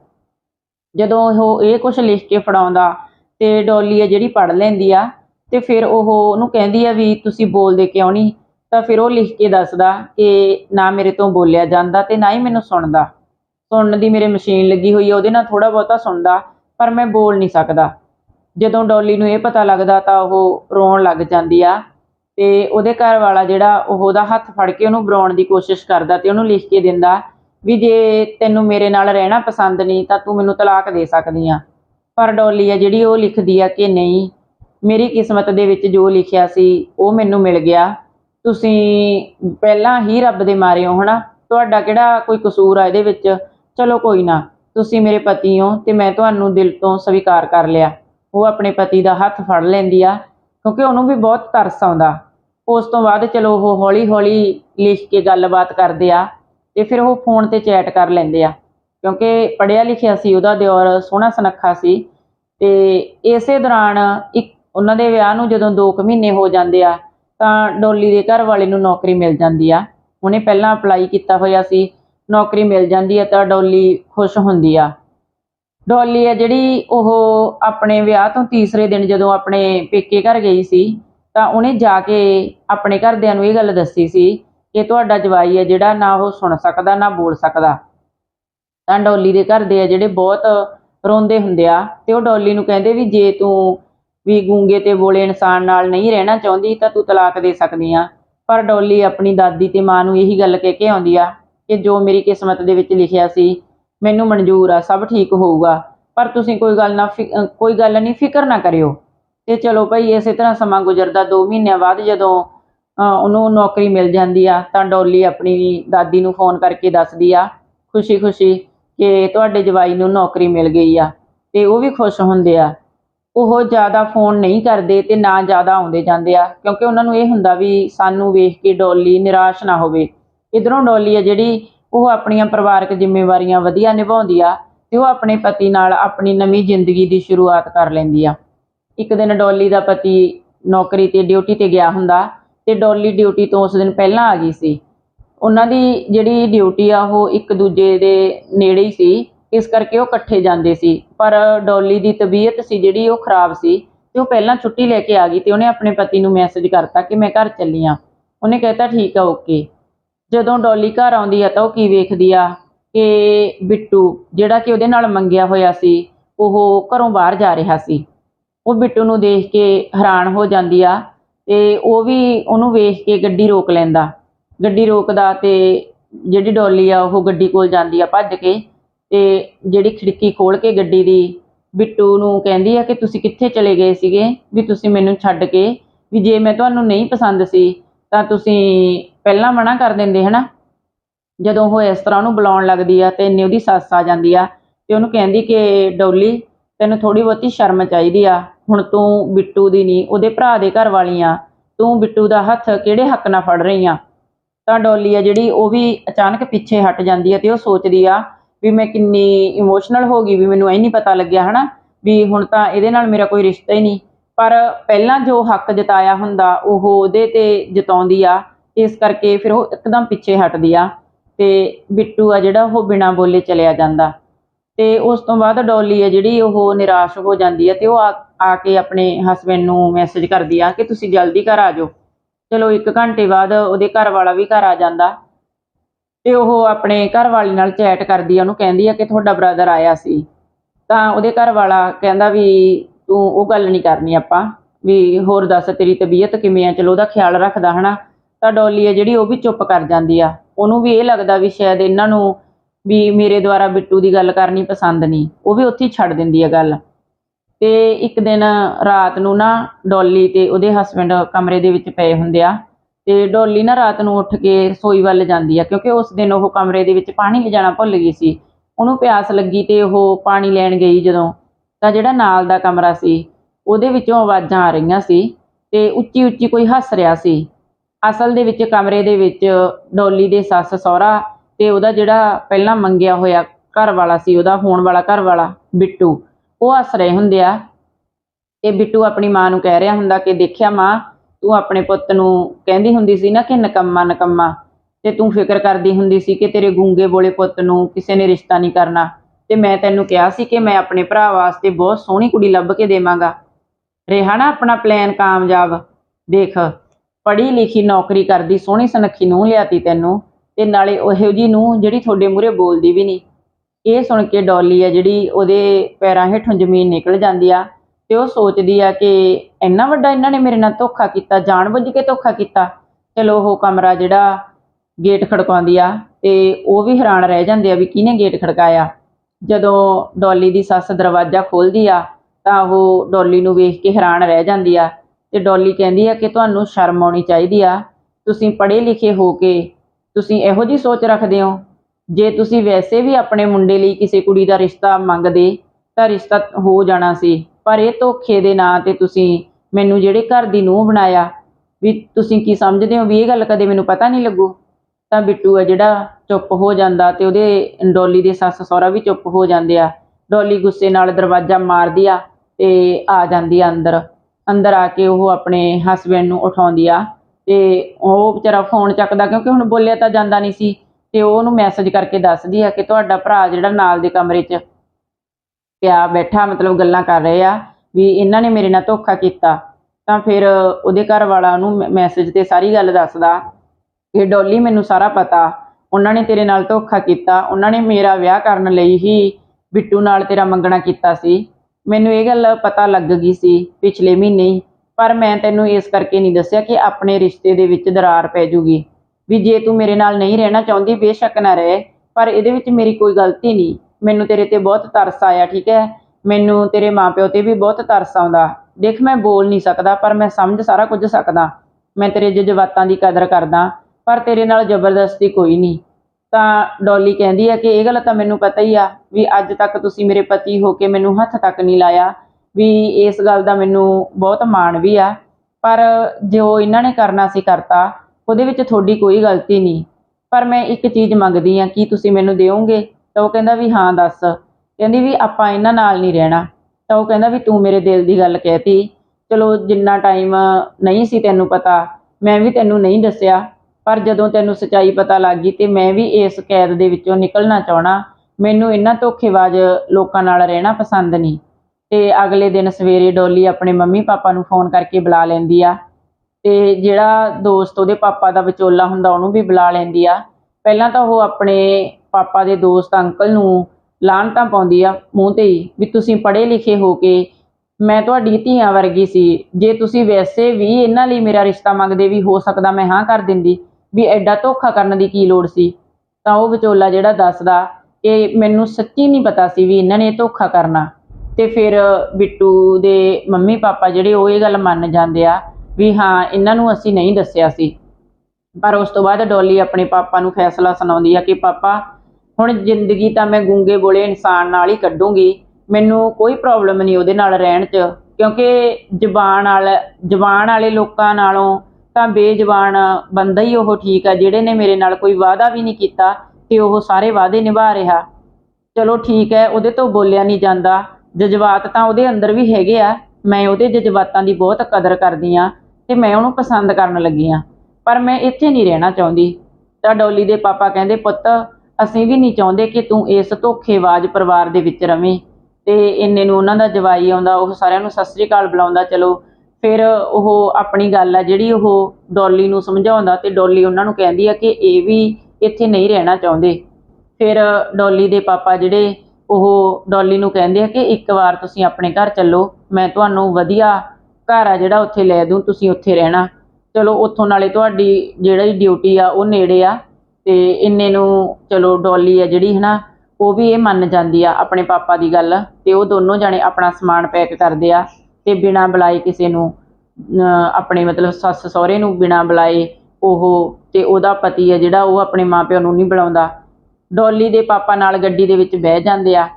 Speaker 1: ਜਦੋਂ ਉਹ ਇਹ ਕੁਝ ਲਿਖ ਕੇ ਫੜਾਉਂਦਾ ਤੇ ਡੋਲੀ ਆ ਜਿਹੜੀ ਪੜ ਲੈਂਦੀ ਆ, ਤੇ ਫਿਰ ਉਹ ਉਹਨੂੰ ਕਹਿੰਦੀ ਆ ਵੀ ਤੁਸੀਂ ਬੋਲਦੇ ਕਿਉਂ ਨਹੀਂ? ਤਾਂ ਫਿਰ ਉਹ ਲਿਖ ਕੇ ਦੱਸਦਾ ਕਿ ਨਾ ਮੇਰੇ ਤੋਂ ਬੋਲਿਆ ਜਾਂਦਾ ਤੇ ਨਾ ਹੀ ਮੈਨੂੰ ਸੁਣਦਾ। ਸੁਣਨ ਦੀ ਮੇਰੇ ਮਸ਼ੀਨ ਲੱਗੀ ਹੋਈ ਆ, ਉਹਦੇ ਨਾਲ ਥੋੜਾ ਬਹੁਤਾ ਸੁਣਦਾ, ਪਰ ਮੈਂ ਬੋਲ ਨਹੀਂ ਸਕਦਾ। ਜਦੋਂ ਡੋਲੀ ਨੂੰ ਇਹ ਪਤਾ ਲੱਗਦਾ ਤਾਂ ਉਹ ਰੋਣ ਲੱਗ ਜਾਂਦੀ ਆ ਤੇ ਉਹਦੇ ਘਰ ਵਾਲਾ ਜਿਹੜਾ ਉਹ ਉਹਦਾ ਹੱਥ ਫੜ ਕੇ ਉਹਨੂੰ ਬੁਲਾਉਣ ਦੀ ਕੋਸ਼ਿਸ਼ ਕਰਦਾ ਤੇ ਉਹਨੂੰ ਲਿਖ ਕੇ ਦਿੰਦਾ ਵੀ ਜੇ ਤੈਨੂੰ ਮੇਰੇ ਨਾਲ ਰਹਿਣਾ ਪਸੰਦ ਨਹੀਂ ਤਾਂ ਤੂੰ ਮੈਨੂੰ ਤਲਾਕ ਦੇ ਸਕਦੀ ਆ। ਪਰ ਡੋਲੀ ਆ ਜਿਹੜੀ ਉਹ ਲਿਖਦੀ ਆ ਕਿ ਨਹੀਂ, ਮੇਰੀ ਕਿਸਮਤ ਦੇ ਵਿੱਚ ਜੋ ਲਿਖਿਆ ਸੀ, ਉਹ ਮੈਨੂੰ ਮਿਲ ਗਿਆ। ਤੁਸੀਂ ਪਹਿਲਾਂ ਹੀ ਰੱਬ ਦੇ ਮਾਰੇ ਹੋ, ਹਨਾ? ਤੁਹਾਡਾ ਕਿਹੜਾ ਕੋਈ ਕਸੂਰ ਆ ਇਹਦੇ ਵਿੱਚ? ਚਲੋ ਕੋਈ ਨਾ, ਤੁਸੀਂ ਮੇਰੇ ਪਤੀ ਹੋ ਤੇ ਮੈਂ ਤੁਹਾਨੂੰ ਦਿਲ ਤੋਂ ਸਵੀਕਾਰ ਕਰ ਲਿਆ। ਉਹ ਆਪਣੇ ਪਤੀ ਦਾ ਹੱਥ ਫੜ ਲੈਂਦੀ ਆ, ਕਿਉਂਕਿ ਉਹਨੂੰ ਵੀ ਬਹੁਤ ਤਰਸ ਆਉਂਦਾ। ਉਸ ਤੋਂ ਬਾਅਦ ਚਲੋ ਉਹ ਹੌਲੀ ਹੌਲੀ ਲਿਖ ਕੇ ਗੱਲਬਾਤ ਕਰਦੇ ਆ। ਤੇ ਫਿਰ ਉਹ ਫੋਨ ਤੇ ਚੈਟ ਕਰ ਲੈਂਦੇ ਆ। ਕਿਉਂਕਿ ਪੜਿਆ ਲਿਖਿਆ ਸੀ ਉਹਦਾ ਦਿਓਰ ਸੋਹਣਾ ਸੁਨੱਖਾ ਸੀ। ਤੇ ਇਸੇ ਦੌਰਾਨ ਇੱਕ ਉਹਨਾਂ ਦੇ ਵਿਆਹ ਨੂੰ ਜਦੋਂ 2 ਕੁ ਮਹੀਨੇ ਹੋ ਜਾਂਦੇ ਆ, ਤਾਂ ਡੋਲੀ ਦੇ ਘਰ ਵਾਲੇ ਨੂੰ ਨੌਕਰੀ ਮਿਲ ਜਾਂਦੀ ਆ। ਉਹਨੇ ਪਹਿਲਾਂ ਅਪਲਾਈ ਕੀਤਾ ਹੋਇਆ ਸੀ, ਨੌਕਰੀ ਮਿਲ ਜਾਂਦੀ ਆ ਤਾਂ ਡੋਲੀ ਖੁਸ਼ ਹੁੰਦੀ ਆ। ਡੋਲੀ ਆ ਜਿਹੜੀ ਉਹ ਆਪਣੇ ਵਿਆਹ ਤੋਂ ਤੀਸਰੇ ਦਿਨ ਜਦੋਂ ਆਪਣੇ ਪੇਕੇ ਘਰ ਗਈ ਸੀ, ਤਾਂ ਉਹਨੇ ਜਾ ਕੇ ਆਪਣੇ ਘਰਦਿਆਂ ਨੂੰ ਇਹ ਗੱਲ ਦੱਸੀ ਸੀ ਕਿ ਤੁਹਾਡਾ ਜਵਾਈ ਹੈ ਜਿਹੜਾ ਨਾ ਉਹ ਸੁਣ ਸਕਦਾ, ਨਾ ਬੋਲ ਸਕਦਾ। ਤਾਂ ਡੋਲੀ ਦੇ ਘਰ ਦੇ ਆ ਜਿਹੜੇ ਬਹੁਤ ਰੋਂਦੇ ਹੁੰਦੇ ਆ ਤੇ ਉਹ ਡੋਲੀ ਨੂੰ ਕਹਿੰਦੇ ਵੀ ਜੇ ਤੂੰ ਵੀ ਗੂੰਗੇ ਤੇ ਬੋਲੇ ਇਨਸਾਨ ਨਾਲ ਨਹੀਂ ਰਹਿਣਾ ਚਾਹੁੰਦੀ ਤਾਂ ਤੂੰ ਤਲਾਕ ਦੇ ਸਕਦੀ ਆ। ਪਰ ਡੋਲੀ ਆਪਣੀ ਦਾਦੀ ਤੇ ਮਾਂ ਨੂੰ ਇਹੀ ਗੱਲ ਕਹਿ ਕੇ ਆਉਂਦੀ ਆ ਕਿ ਜੋ ਮੇਰੀ ਕਿਸਮਤ ਦੇ ਵਿੱਚ ਲਿਖਿਆ ਸੀ, ਮੈਨੂੰ ਮਨਜ਼ੂਰ ਆ, ਸਭ ਠੀਕ ਹੋਊਗਾ। ਪਰ ਤੁਸੀਂ ਕੋਈ ਗੱਲ ਨਾ ਫਿ- ਕੋਈ ਗੱਲ ਨਹੀਂ, ਫਿਕਰ ਨਾ ਕਰਿਓ। ਤੇ ਚਲੋ ਭਾਈ, ਇਸੇ ਤਰ੍ਹਾਂ ਸਮਾਂ ਗੁਜ਼ਰਦਾ 2 ਮਹੀਨਿਆਂ ਬਾਅਦ ਜਦੋਂ ਉਹਨੂੰ ਨੌਕਰੀ ਮਿਲ ਜਾਂਦੀ ਆ, ਤਾਂ ਡੋਲੀ ਆਪਣੀ ਦਾਦੀ ਨੂੰ ਫੋਨ ਕਰਕੇ ਦੱਸਦੀ ਆ, ਖੁਸ਼ੀ-ਖੁਸ਼ੀ ਕਿ ਤੁਹਾਡੇ ਜਵਾਈ ਨੂੰ ਨੌਕਰੀ ਮਿਲ ਗਈ ਆ, ਤੇ ਉਹ ਵੀ ਖੁਸ਼ ਹੁੰਦੇ ਆ। ਉਹ ਜ਼ਿਆਦਾ ਫੋਨ ਨਹੀਂ ਕਰਦੇ ਤੇ ਨਾ ਜ਼ਿਆਦਾ ਆਉਂਦੇ ਜਾਂਦੇ ਆ, ਕਿਉਂਕਿ ਉਹਨਾਂ ਨੂੰ ਇਹ ਹੁੰਦਾ ਵੀ ਸਾਨੂੰ ਵੇਖ ਕੇ ਡੋਲੀ ਨਿਰਾਸ਼ ਨਾ ਹੋਵੇ। ਇਧਰੋਂ ਡੋਲੀ ਆ ਜਿਹੜੀ, ਉਹ ਆਪਣੀਆਂ ਪਰਿਵਾਰਕ ਜ਼ਿੰਮੇਵਾਰੀਆਂ ਵਧੀਆ ਨਿਭਾਉਂਦੀ ਆ ਤੇ ਉਹ ਆਪਣੇ ਪਤੀ ਨਾਲ ਆਪਣੀ ਨਵੀਂ ਜ਼ਿੰਦਗੀ ਦੀ ਸ਼ੁਰੂਆਤ ਕਰ ਲੈਂਦੀ ਆ। ਇੱਕ ਦਿਨ ਡੋਲੀ ਦਾ ਪਤੀ ਨੌਕਰੀ ਤੇ, ਡਿਊਟੀ ਤੇ ਗਿਆ ਹੁੰਦਾ ਤੇ ਡੋਲੀ ਡਿਊਟੀ ਤੋਂ ਉਸ ਦਿਨ ਪਹਿਲਾਂ ਆ ਗਈ ਸੀ। ਉਹਨਾਂ ਦੀ ਜਿਹੜੀ ਡਿਊਟੀ ਆ, ਉਹ ਇੱਕ ਦੂਜੇ ਦੇ ਨੇੜੇ ਹੀ ਸੀ। ਇਸ ਕਰਕੇ ਉਹ ਇਕੱਠੇ ਜਾਂਦੇ ਸੀ। ਪਰ ਡੋਲੀ ਦੀ ਤਬੀਅਤ ਸੀ ਜਿਹੜੀ, ਉਹ ਖਰਾਬ ਸੀ ਤੇ ਉਹ ਪਹਿਲਾਂ ਛੁੱਟੀ ਲੈ ਕੇ ਆ ਗਈ ਤੇ ਉਹਨੇ ਆਪਣੇ ਪਤੀ ਨੂੰ ਮੈਸੇਜ ਕਰਤਾ ਕਿ ਮੈਂ ਘਰ ਚੱਲੀ ਆ। ਉਹਨੇ ਕਹਿਤਾ, ਠੀਕ ਆ ਓਕੇ ਜਦੋਂ ਡੋਲੀ ਘਰ ਆਉਂਦੀ ਆ ਤਾਂ ਉਹ ਕੀ ਵੇਖਦੀ ਆ ਕਿ ਬਿੱਟੂ, ਜਿਹੜਾ ਕਿ ਉਹਦੇ ਨਾਲ ਮੰਗਿਆ ਹੋਇਆ ਸੀ, ਉਹ ਘਰੋਂ ਬਾਹਰ ਜਾ ਰਿਹਾ ਸੀ। ਉਹ ਬਿੱਟੂ ਨੂੰ ਦੇਖ ਕੇ ਹੈਰਾਨ ਹੋ ਜਾਂਦੀ ਆ ਤੇ ਉਹ ਵੀ ਉਹਨੂੰ ਵੇਖ ਕੇ ਗੱਡੀ ਰੋਕ ਲੈਂਦਾ। ਗੱਡੀ ਰੋਕਦਾ ਤੇ ਜਿਹੜੀ ਡੋਲੀ ਆ, ਉਹ ਗੱਡੀ ਕੋਲ ਜਾਂਦੀ ਆ ਭੱਜ ਕੇ ਤੇ ਜਿਹੜੀ ਖਿੜਕੀ ਖੋਲ ਕੇ ਗੱਡੀ ਦੀ, ਬਿੱਟੂ ਨੂੰ ਕਹਿੰਦੀ ਆ ਕਿ ਤੁਸੀਂ ਕਿੱਥੇ ਚਲੇ ਗਏ ਸੀਗੇ? ਵੀ ਤੁਸੀਂ ਮੈਨੂੰ ਛੱਡ ਕੇ, ਵੀ ਜੇ ਮੈਂ ਤੁਹਾਨੂੰ ਨਹੀਂ ਪਸੰਦ ਸੀ, ਤਾਂ ਤੁਸੀਂ ਪਹਿਲਾਂ ਮਨਾ ਕਰ ਦਿੰਦੇ, ਹਨਾ? ਜਦੋਂ ਉਹ ਇਸ ਤਰ੍ਹਾਂ ਉਹਨੂੰ ਬੁਲਾਉਣ ਲੱਗਦੀ ਆ ਤੇ ਇੰਨੇ ਉਹਦੀ ਸੱਸ ਆ ਜਾਂਦੀ ਆ ਤੇ ਉਹਨੂੰ ਕਹਿੰਦੀ ਕਿ ਡੋਲੀ, ਤੈਨੂੰ ਥੋੜੀ ਬਹੁਤੀ ਸ਼ਰਮ ਚਾਹੀਦੀ ਆ। ਹੁਣ ਤੂੰ ਬਿੱਟੂ ਦੀ ਨਹੀਂ ਉਹਦੇ ਭਰਾ ਦੇ ਘਰ ਵਾਲੀ ਆ। ਤੂੰ ਬਿੱਟੂ ਦਾ ਹੱਥ ਕਿਹੜੇ ਹੱਕ ਨਾਲ ਫੜ ਰਹੀ ਆ? ਤਾਂ ਡੋਲੀ ਆ ਜਿਹੜੀ, ਉਹ ਵੀ ਅਚਾਨਕ ਪਿੱਛੇ ਹਟ ਜਾਂਦੀ ਆ ਤੇ ਉਹ ਸੋਚਦੀ ਆ ਵੀ ਮੈਂ ਕਿੰਨੀ ਇਮੋਸ਼ਨਲ ਹੋ ਗਈ, ਵੀ ਮੈਨੂੰ ਇਹ ਨਹੀਂ ਪਤਾ ਲੱਗਿਆ, ਹਨਾ? ਵੀ ਹੁਣ ਤਾਂ ਇਹਦੇ ਨਾਲ ਮੇਰਾ ਕੋਈ ਰਿਸ਼ਤਾ ਹੀ ਨਹੀਂ। ਪਰ ਪਹਿਲਾਂ ਜੋ ਹੱਕ ਜਤਾਇਆ ਹੁੰਦਾ, ਉਹ ਉਹਦੇ ਤੇ ਜਤਾਉਂਦੀ ਆ। ਇਸ ਕਰਕੇ ਫਿਰ ਉਹ ਇੱਕਦਮ ਪਿੱਛੇ ਹਟਦੀ ਆ ਤੇ ਬਿੱਟੂ ਆ ਜਿਹੜਾ ਉਹ ਬਿਨਾਂ ਬੋਲੇ ਚਲਿਆ ਜਾਂਦਾ। ਤੇ ਉਸ ਤੋਂ ਬਾਅਦ ਡੋਲੀ ਹੈ ਜਿਹੜੀ, ਉਹ ਨਿਰਾਸ਼ ਹੋ ਜਾਂਦੀ ਆ ਤੇ ਉਹ ਆ ਆ ਕੇ ਆਪਣੇ ਹਸਬੰਡ ਨੂੰ ਮੈਸੇਜ ਕਰਦੀ ਆ ਕਿ ਤੁਸੀਂ ਜਲਦੀ ਘਰ ਆ ਜਾਓ। ਚਲੋ 1 ਘੰਟੇ ਬਾਅਦ ਉਹਦੇ ਘਰ ਵਾਲਾ ਵੀ ਘਰ ਆ ਜਾਂਦਾ। ਤੇ ਉਹ ਆਪਣੇ ਘਰ ਵਾਲੀ ਨਾਲ ਚੈਟ ਕਰਦੀ ਆ, ਉਹਨੂੰ ਕਹਿੰਦੀ ਆ ਕਿ ਤੁਹਾਡਾ ਬ੍ਰਦਰ ਆਇਆ ਸੀ। ਤਾਂ ਉਹਦੇ ਘਰ ਵਾਲਾ ਕਹਿੰਦਾ ਵੀ, ਤੂੰ ਉਹ ਗੱਲ ਨਹੀਂ ਕਰਨੀ ਆਪਾਂ, ਵੀ ਹੋਰ ਦੱਸ ਤੇਰੀ ਤਬੀਅਤ ਕਿਵੇਂ ਆ? ਚਲੋ, ਉਹਦਾ ਖਿਆਲ ਰੱਖਦਾ ਹਨਾ। ਤਾਂ ਡੋਲੀ ਆ ਜਿਹੜੀ, ਉਹ ਵੀ ਚੁੱਪ ਕਰ ਜਾਂਦੀ ਆ। ਉਹਨੂੰ ਵੀ ਇਹ ਲੱਗਦਾ ਵੀ ਸ਼ਾਇਦ ਇਹਨਾਂ ਨੂੰ ਵੀ ਮੇਰੇ ਦੁਆਰਾ ਬਿੱਟੂ ਦੀ ਗੱਲ ਕਰਨੀ ਪਸੰਦ ਨਹੀਂ, ਉਹ ਵੀ ਉੱਥੇ ਛੱਡ ਦਿੰਦੀ ਆ ਗੱਲ। ਤੇ ਇੱਕ ਦਿਨ ਰਾਤ ਨੂੰ ਨਾ ਡੋਲੀ ਤੇ ਉਹਦੇ ਹਸਬੰਡ ਕਮਰੇ ਦੇ ਵਿੱਚ ਪਏ ਹੁੰਦੇ ਆ, ਤੇ ਡੋਲੀ ਨਾ ਰਾਤ ਨੂੰ ਉੱਠ ਕੇ ਰਸੋਈ ਵੱਲ ਜਾਂਦੀ ਆ, ਕਿਉਂਕਿ ਉਸ ਦਿਨ ਉਹ ਕਮਰੇ ਦੇ ਵਿੱਚ ਪਾਣੀ ਲਿਜਾਣਾ ਭੁੱਲ ਗਈ ਸੀ। ਉਹਨੂੰ ਪਿਆਸ ਲੱਗੀ ਤੇ ਉਹ ਪਾਣੀ ਲੈਣ ਗਈ ਜਦੋਂ। ਤਾਂ ਜਿਹੜਾ ਨਾਲ ਦਾ ਕਮਰਾ ਸੀ, ਉਹਦੇ ਵਿੱਚੋਂ ਆਵਾਜ਼ਾਂ ਆ ਰਹੀਆਂ ਸੀ ਤੇ ਉੱਚੀ ਉੱਚੀ ਕੋਈ ਹੱਸ ਰਿਹਾ ਸੀ। ਅਸਲ ਦੇ ਵਿੱਚ ਕਮਰੇ ਦੇ ਵਿੱਚ ਡੋਲੀ ਦੇ ਸੱਸ ਸਹੁਰਾ ਤੇ ਉਹਦਾ ਜਿਹੜਾ ਪਹਿਲਾਂ ਮੰਗਿਆ ਹੋਇਆ ਘਰ ਵਾਲਾ ਸੀ, ਉਹਦਾ ਹੋਣ ਵਾਲਾ ਘਰ ਵਾਲਾ ਬਿੱਟੂ, ਉਹ ਹੱਸ ਰਹੇ ਹੁੰਦੇ ਆ। ਤੇ ਬਿੱਟੂ ਆਪਣੀ ਮਾਂ ਨੂੰ ਕਹਿ ਰਿਹਾ ਹੁੰਦਾ ਕਿ ਦੇਖਿਆ ਮਾਂ, ਤੂੰ ਆਪਣੇ ਪੁੱਤ ਨੂੰ ਕਹਿੰਦੀ ਹੁੰਦੀ ਸੀ ਨਾ ਕਿ ਨਕੰਮਾ ਨਕੰਮਾ, ਤੇ ਤੂੰ ਫਿਕਰ ਕਰਦੀ ਹੁੰਦੀ ਸੀ ਕਿ ਤੇਰੇ ਗੂੰਗੇ ਬੋਲੇ ਪੁੱਤ ਨੂੰ ਕਿਸੇ ਨੇ ਰਿਸ਼ਤਾ ਨਹੀਂ ਕਰਨਾ। ਤੇ ਮੈਂ ਤੈਨੂੰ ਕਿਹਾ ਸੀ ਕਿ ਮੈਂ ਆਪਣੇ ਭਰਾ ਵਾਸਤੇ ਬਹੁਤ ਸੋਹਣੀ ਕੁੜੀ ਲੱਭ ਕੇ ਦੇਵਾਂਗਾ। ਰਿਹਾ ਨਾ ਆਪਣਾ ਪਲਾਨ ਕਾਮਯਾਬ। ਦੇਖ ਪੜ੍ਹੀ ਲਿਖੀ ਨੌਕਰੀ ਕਰਦੀ, ਸੋਹਣੀ ਸੁਨੱਖੀ ਨੂੰ ਲਿਆਤੀ ਤੈਨੂੰ। ਤੇ ਨਾਲੇ ਉਹੋ ਜੀ ਨੂੰ ਜਿਹੜੀ ਤੁਹਾਡੇ ਮੂਹਰੇ ਬੋਲਦੀ ਵੀ ਨਹੀਂ। ਇਹ ਸੁਣ ਕੇ ਡੋਲੀ ਆ ਜਿਹੜੀ ਉਹਦੇ ਪੈਰਾਂ ਹੇਠੋਂ ਜ਼ਮੀਨ ਨਿਕਲ ਜਾਂਦੀ ਆ ਤੇ ਉਹ ਸੋਚਦੀ ਆ ਕਿ ਇੰਨਾ ਵੱਡਾ ਇਹਨਾਂ ਨੇ ਮੇਰੇ ਨਾਲ ਧੋਖਾ ਕੀਤਾ ਜਾਣਬੁੱਝ ਕੇ ਧੋਖਾ ਕੀਤਾ। ਚਲੋ ਉਹ ਕਮਰਾ ਜਿਹੜਾ ਗੇਟ ਖੜਕਾਉਂਦੀ ਆ ਤੇ ਉਹ ਵੀ ਹੈਰਾਨ ਰਹਿ ਜਾਂਦੇ ਆ ਵੀ ਕਿਹਨੇ ਗੇਟ ਖੜਕਾਇਆ। ਜਦੋਂ ਡੋਲੀ ਦੀ ਸੱਸ ਦਰਵਾਜ਼ਾ ਖੋਲਦੀ ਆ ਤਾਂ ਉਹ ਡੋਲੀ ਨੂੰ ਵੇਖ ਕੇ ਹੈਰਾਨ ਰਹਿ ਜਾਂਦੀ ਆ ਤੇ ਡੋਲੀ ਕਹਿੰਦੀ ਆ ਕਿ ਤੁਹਾਨੂੰ ਸ਼ਰਮ ਆਉਣੀ ਚਾਹੀਦੀ ਆ। ਤੁਸੀਂ ਪੜ੍ਹੇ ਲਿਖੇ ਹੋ ਕੇ ਤੁਸੀਂ ਇਹੋ ਜੀ ਸੋਚ ਰੱਖਦੇ ਹੋ? ਜੇ ਤੁਸੀਂ ਵੈਸੇ ਵੀ ਆਪਣੇ ਮੁੰਡੇ ਲਈ ਕਿਸੇ ਕੁੜੀ ਦਾ ਰਿਸ਼ਤਾ ਮੰਗਦੇ, ਤਾਂ ਰਿਸ਼ਤਾ ਹੋ ਜਾਣਾ ਸੀ। ਪਰ ਇਹ ਧੋਖੇ ਦੇ ਨਾਂ ਤੇ ਤੁਸੀਂ ਮੈਨੂੰ ਜਿਹੜੇ ਘਰ ਦੀ ਨੂੰਹ ਬਣਾਇਆ, ਵੀ ਤੁਸੀਂ ਕੀ ਸਮਝਦੇ ਹੋ ਵੀ ਇਹ ਗੱਲ ਕਦੇ ਮੈਨੂੰ ਪਤਾ ਨਹੀਂ ਲੱਗੂ? ਤਾਂ ਬਿੱਟੂ ਆ ਜਿਹੜਾ ਚੁੱਪ ਹੋ ਜਾਂਦਾ ਤੇ ਉਹਦੇ ਡੋਲੀ ਦੇ ਸੱਸ ਸਹੁਰਾ ਵੀ ਚੁੱਪ ਹੋ ਜਾਂਦੇ ਆ। ਡੋਲੀ ਗੁੱਸੇ ਨਾਲ ਦਰਵਾਜ਼ਾ ਮਾਰਦੀ ਆ ਤੇ ਆ ਜਾਂਦੀ ਆ ਅੰਦਰ। ਅੰਦਰ ਆ ਕੇ ਉਹ ਆਪਣੇ ਹਸਬੰਡ ਨੂੰ ਉਠਾਉਂਦੀ ਆ। ਤੇ ਉਹ ਵਿਚਾਰਾ ਫੋਨ ਚੱਕਦਾ ਕਿਉਂਕਿ ਹੁਣ ਬੋਲਿਆ ਤਾਂ ਜਾਂਦਾ ਨਹੀਂ ਸੀ ਤੇ ਉਹ ਉਹਨੂੰ ਮੈਸੇਜ ਕਰਕੇ ਦੱਸਦੀ ਆ ਕਿ ਤੁਹਾਡਾ ਭਰਾ ਜਿਹੜਾ ਨਾਲ ਦੇ ਕਮਰੇ 'ਚ ਪਿਆ ਬੈਠਾ, ਮਤਲਬ ਗੱਲਾਂ ਕਰ ਰਹੇ ਆ ਵੀ ਇਹਨਾਂ ਨੇ ਮੇਰੇ ਨਾਲ ਧੋਖਾ ਕੀਤਾ। ਤਾਂ ਫਿਰ ਉਹਦੇ ਘਰ ਵਾਲਾ ਉਹਨੂੰ ਮੈਸੇਜ ਤੇ ਸਾਰੀ ਗੱਲ ਦੱਸਦਾ ਕਿ ਡੋਲੀ, ਮੈਨੂੰ ਸਾਰਾ ਪਤਾ। ਉਹਨਾਂ ਨੇ ਤੇਰੇ ਨਾਲ ਧੋਖਾ ਕੀਤਾ। ਉਹਨਾਂ ਨੇ ਮੇਰਾ ਵਿਆਹ ਕਰਨ ਲਈ ਹੀ ਬਿੱਟੂ ਨਾਲ ਤੇਰਾ ਮੰਗਣਾ ਕੀਤਾ ਸੀ। ਮੈਨੂੰ ਇਹ ਗੱਲ ਪਤਾ ਲੱਗ ਗਈ ਸੀ ਪਿਛਲੇ ਮਹੀਨੇ ਹੀ। ਪਰ ਮੈਂ ਤੈਨੂੰ ਇਸ ਕਰਕੇ ਨਹੀਂ ਦੱਸਿਆ ਕਿ ਆਪਣੇ ਰਿਸ਼ਤੇ ਦੇ ਵਿੱਚ ਦਰਾਰ ਪੈ ਜੂਗੀ। ਵੀ ਜੇ ਤੂੰ ਮੇਰੇ ਨਾਲ ਨਹੀਂ ਰਹਿਣਾ ਚਾਹੁੰਦੀ, ਬੇਸ਼ੱਕ ਨਾ ਰਹਿ। ਪਰ ਇਹਦੇ ਵਿੱਚ ਮੇਰੀ ਕੋਈ ਗਲਤੀ ਨਹੀਂ। ਮੈਨੂੰ ਤੇਰੇ ਤੇ ਬਹੁਤ ਤਰਸ ਆਇਆ, ਠੀਕ ਹੈ? ਮੈਨੂੰ ਤੇਰੇ ਮਾਪਿਓ ਤੇ ਵੀ ਬਹੁਤ ਤਰਸ ਆਉਂਦਾ। ਦੇਖ, ਮੈਂ ਬੋਲ ਨਹੀਂ ਸਕਦਾ, ਪਰ ਮੈਂ ਸਮਝ ਸਾਰਾ ਕੁਝ ਸਕਦਾ। ਮੈਂ ਤੇਰੇ ਜਜ਼ਬਾਤਾਂ ਦੀ ਕਦਰ ਕਰਦਾ, ਪਰ ਤੇਰੇ ਨਾਲ ਜ਼ਬਰਦਸਤੀ ਕੋਈ ਨਹੀਂ। ਤਾਂ ਡੋਲੀ ਕਹਿੰਦੀ ਹੈ ਕਿ ਇਹ ਗੱਲ ਤਾਂ ਮੈਨੂੰ ਪਤਾ ਹੀ ਆ, ਵੀ ਅੱਜ ਤੱਕ ਤੁਸੀਂ ਮੇਰੇ ਪਤੀ ਹੋ ਕੇ ਮੈਨੂੰ ਹੱਥ ਤੱਕ ਨਹੀਂ ਲਾਇਆ। ਵੀ ਇਸ ਗੱਲ ਦਾ ਮੈਨੂੰ ਬਹੁਤ ਮਾਣ ਵੀ ਆ। ਪਰ ਜੋ ਇਹਨਾਂ ਨੇ ਕਰਨਾ ਸੀ ਕਰਤਾ, ਉਹਦੇ ਵਿੱਚ ਤੁਹਾਡੀ ਕੋਈ ਗਲਤੀ ਨਹੀਂ। ਪਰ ਮੈਂ ਇੱਕ ਚੀਜ਼ ਮੰਗਦੀ ਆ ਕੀ ਤੁਸੀਂ ਮੈਨੂੰ ਦਿਓਗੇ? ਤਾਂ ਉਹ ਕਹਿੰਦਾ ਵੀ ਹਾਂ, ਦੱਸ। ਕਹਿੰਦੀ ਵੀ ਆਪਾਂ ਇਹਨਾਂ ਨਾਲ ਨਹੀਂ ਰਹਿਣਾ। ਤਾਂ ਉਹ ਕਹਿੰਦਾ ਵੀ ਤੂੰ ਮੇਰੇ ਦਿਲ ਦੀ ਗੱਲ ਕਹਿਤੀ। ਚਲੋ, ਜਿੰਨਾ ਟਾਈਮ ਨਹੀਂ ਸੀ ਤੈਨੂੰ ਪਤਾ, ਮੈਂ ਵੀ ਤੈਨੂੰ ਨਹੀਂ ਦੱਸਿਆ। ਪਰ ਜਦੋਂ ਤੈਨੂੰ ਸੱਚਾਈ ਪਤਾ ਲੱਗ ਗਈ ਤੇ ਮੈਂ ਵੀ ਇਸ ਕੈਦ ਦੇ ਵਿੱਚੋਂ ਨਿਕਲਣਾ ਚਾਹਣਾ ਮੈਨੂੰ ਇਹਨਾਂ ਧੋਖੇਬਾਜ਼ ਲੋਕਾਂ ਨਾਲ ਰਹਿਣਾ ਪਸੰਦ ਨਹੀਂ। ਤੇ ਅਗਲੇ ਦਿਨ ਸਵੇਰੇ ਡੋਲੀ ਆਪਣੇ ਮੰਮੀ ਪਾਪਾ ਨੂੰ ਫੋਨ ਕਰਕੇ ਬੁਲਾ ਲੈਂਦੀ ਆ। ਤੇ ਜਿਹੜਾ ਦੋਸਤ ਉਹਦੇ ਪਾਪਾ ਦਾ ਵਿਚੋਲਾ ਹੁੰਦਾ, ਉਹਨੂੰ ਵੀ ਬੁਲਾ ਲੈਂਦੀ ਆ। ਪਹਿਲਾਂ ਤਾਂ ਉਹ ਆਪਣੇ ਪਾਪਾ ਦੇ ਦੋਸਤ ਅੰਕਲ ਨੂੰ ਲਾਹਨਤਾਂ ਪਾਉਂਦੀ ਆ ਮੂੰਹ ਤੇ ਹੀ ਵੀ ਤੁਸੀਂ ਪੜ੍ਹੇ ਲਿਖੇ ਹੋ ਕੇ ਮੈਂ ਤੁਹਾਡੀ ਧੀਆਂ ਵਰਗੀ ਸੀ। ਜੇ ਤੁਸੀਂ ਵੈਸੇ ਵੀ ਇਹਨਾਂ ਲਈ ਮੇਰਾ ਰਿਸ਼ਤਾ ਮੰਗਦੇ ਵੀ ਹੋ ਸਕਦਾ, ਮੈਂ ਹਾਂ ਕਰ ਦਿੰਦੀ ਵੀ ਐਡਾ ਧੋਖਾ ਕਰਨ ਦੀ ਕੀ ਲੋੜ ਸੀ? ਤਾਂ ਉਹ ਵਿਚੋਲਾ ਜਿਹੜਾ ਦੱਸਦਾ ਕਿ ਮੈਨੂੰ ਸੱਚੀ ਨਹੀਂ ਪਤਾ ਸੀ ਵੀ ਇਹਨਾਂ ਨੇ ਧੋਖਾ ਕਰਨਾ। ਤੇ ਫਿਰ ਬਿੱਟੂ ਦੇ ਮੰਮੀ ਪਾਪਾ ਜਿਹੜੇ ਉਹ ਇਹ ਗੱਲ ਮੰਨ ਜਾਂਦੇ ਆ ਵੀ ਹਾਂ, ਇਹਨਾਂ ਨੂੰ ਅਸੀਂ ਨਹੀਂ ਦੱਸਿਆ ਸੀ। ਪਰ ਉਸ ਤੋਂ ਬਾਅਦ ਡੋਲੀ ਆਪਣੇ ਪਾਪਾ ਨੂੰ ਫੈਸਲਾ ਸੁਣਾਉਂਦੀ ਆ ਕਿ ਪਾਪਾ, ਹੁਣ ਜ਼ਿੰਦਗੀ ਤਾਂ ਮੈਂ ਗੂੰਗੇ ਬੋਲੇ ਇਨਸਾਨ ਨਾਲ ਹੀ ਕੱਢੂੰਗੀ, ਮੈਨੂੰ ਕੋਈ ਪ੍ਰੋਬਲਮ ਨਹੀਂ ਉਹਦੇ ਨਾਲ ਰਹਿਣ 'ਚ। ਕਿਉਂਕਿ ਜ਼ਬਾਨ ਨਾਲ, ਜ਼ਬਾਨ ਵਾਲੇ ਲੋਕਾਂ ਨਾਲੋਂ ਤਾਂ ਬੇਜ਼ਬਾਨ ਬੰਦਾ ਹੀ ਉਹ ਠੀਕ ਆ, ਜਿਹੜੇ ਨੇ ਮੇਰੇ ਨਾਲ ਕੋਈ ਵਾਅਦਾ ਵੀ ਨਹੀਂ ਕੀਤਾ ਤੇ ਉਹ ਸਾਰੇ ਵਾਅਦੇ ਨਿਭਾ ਰਿਹਾ। ਚਲੋ ਠੀਕ ਹੈ, ਉਹਦੇ ਤੋਂ ਬੋਲਿਆ ਨਹੀਂ ਜਾਂਦਾ। ਜਜ਼ਬਾਤ ਤਾਂ ਉਹਦੇ ਅੰਦਰ ਵੀ ਹੈਗੇ ਆ। ਮੈਂ ਉਹਦੇ ਜਜ਼ਬਾਤਾਂ ਦੀ ਬਹੁਤ ਕਦਰ ਕਰਦੀ ਆ ਤੇ ਮੈਂ ਉਹਨੂੰ ਪਸੰਦ ਕਰਨ ਲੱਗੀ ਆ। ਪਰ ਮੈਂ ਇੱਥੇ ਨਹੀਂ ਰਹਿਣਾ ਚਾਹੁੰਦੀ। ਤਾਂ ਡੋਲੀ ਦੇ ਪਾਪਾ ਕਹਿੰਦੇ, ਪੁੱਤ, ਅਸੀਂ ਵੀ ਨਹੀਂ ਚਾਹੁੰਦੇ ਕਿ ਤੂੰ ਇਸ ਧੋਖੇਬਾਜ਼ ਪਰਿਵਾਰ ਦੇ ਵਿੱਚ ਰਵੇਂ। ਤੇ ਇੰਨੇ ਨੂੰ ਉਹਨਾਂ ਦਾ ਜਵਾਈ ਆਉਂਦਾ, ਉਹ ਸਾਰਿਆਂ ਨੂੰ ਸਤਿ ਸ੍ਰੀ ਅਕਾਲ ਬੁਲਾਉਂਦਾ, ਚਲੋ। ਫਿਰ ਉਹ ਆਪਣੀ ਗੱਲ ਆ ਜਿਹੜੀ ਉਹ ਡੋਲੀ ਨੂੰ ਸਮਝਾਉਂਦਾ ਤੇ ਡੋਲੀ ਉਹਨਾਂ ਨੂੰ ਕਹਿੰਦੀ ਆ ਕਿ ਇਹ ਵੀ ਇੱਥੇ ਨਹੀਂ ਰਹਿਣਾ ਚਾਹੁੰਦੇ। ਫਿਰ ਡੋਲੀ ਦੇ ਪਾਪਾ ਜਿਹੜੇ ਉਹ ਡੋਲੀ ਨੂੰ ਕਹਿੰਦੇ ਆ ਕਿ ਇੱਕ ਵਾਰ ਤੁਸੀਂ ਆਪਣੇ ਘਰ ਚੱਲੋ, ਮੈਂ ਤੁਹਾਨੂੰ ਵਧੀਆ ਘਰ ਆ ਜਿਹੜਾ ਉੱਥੇ ਲੈ ਦੂੰ, ਤੁਸੀਂ ਉੱਥੇ ਰਹਿਣਾ। ਚਲੋ, ਉੱਥੋਂ ਨਾਲੇ ਤੁਹਾਡੀ ਜਿਹੜੀ ਡਿਊਟੀ ਆ, ਉਹ ਨੇੜੇ ਆ। ਤੇ ਇੰਨੇ ਨੂੰ ਚਲੋ ਡੋਲੀ ਆ ਜਿਹੜੀ, ਹਨਾ, ਉਹ ਵੀ ਇਹ ਮੰਨ ਜਾਂਦੀ ਆ ਆਪਣੇ ਪਾਪਾ ਦੀ ਗੱਲ। ਤੇ ਉਹ ਦੋਨੋਂ ਜਾਣੇ ਆਪਣਾ ਸਮਾਨ ਪੈਕ ਕਰਦੇ ਆ ਤੇ ਬਿਨਾਂ ਬੁਲਾਏ ਕਿਸੇ ਨੂੰ, ਅਹ, ਆਪਣੇ ਮਤਲਬ ਸੱਸ ਸਹੁਰੇ ਨੂੰ ਬਿਨਾਂ ਬੁਲਾਏ ਉਹ ਤੇ ਉਹਦਾ ਪਤੀ ਆ ਜਿਹੜਾ, ਉਹ ਆਪਣੇ ਮਾਪਿਆਂ ਨੂੰ ਨਹੀਂ ਬੁਲਾਉਂਦਾ। ਡੋਲੀ ਦੇ ਪਾਪਾ ਨਾਲ ਗੱਡੀ ਦੇ ਵਿੱਚ ਬਹਿ ਜਾਂਦੇ ਆ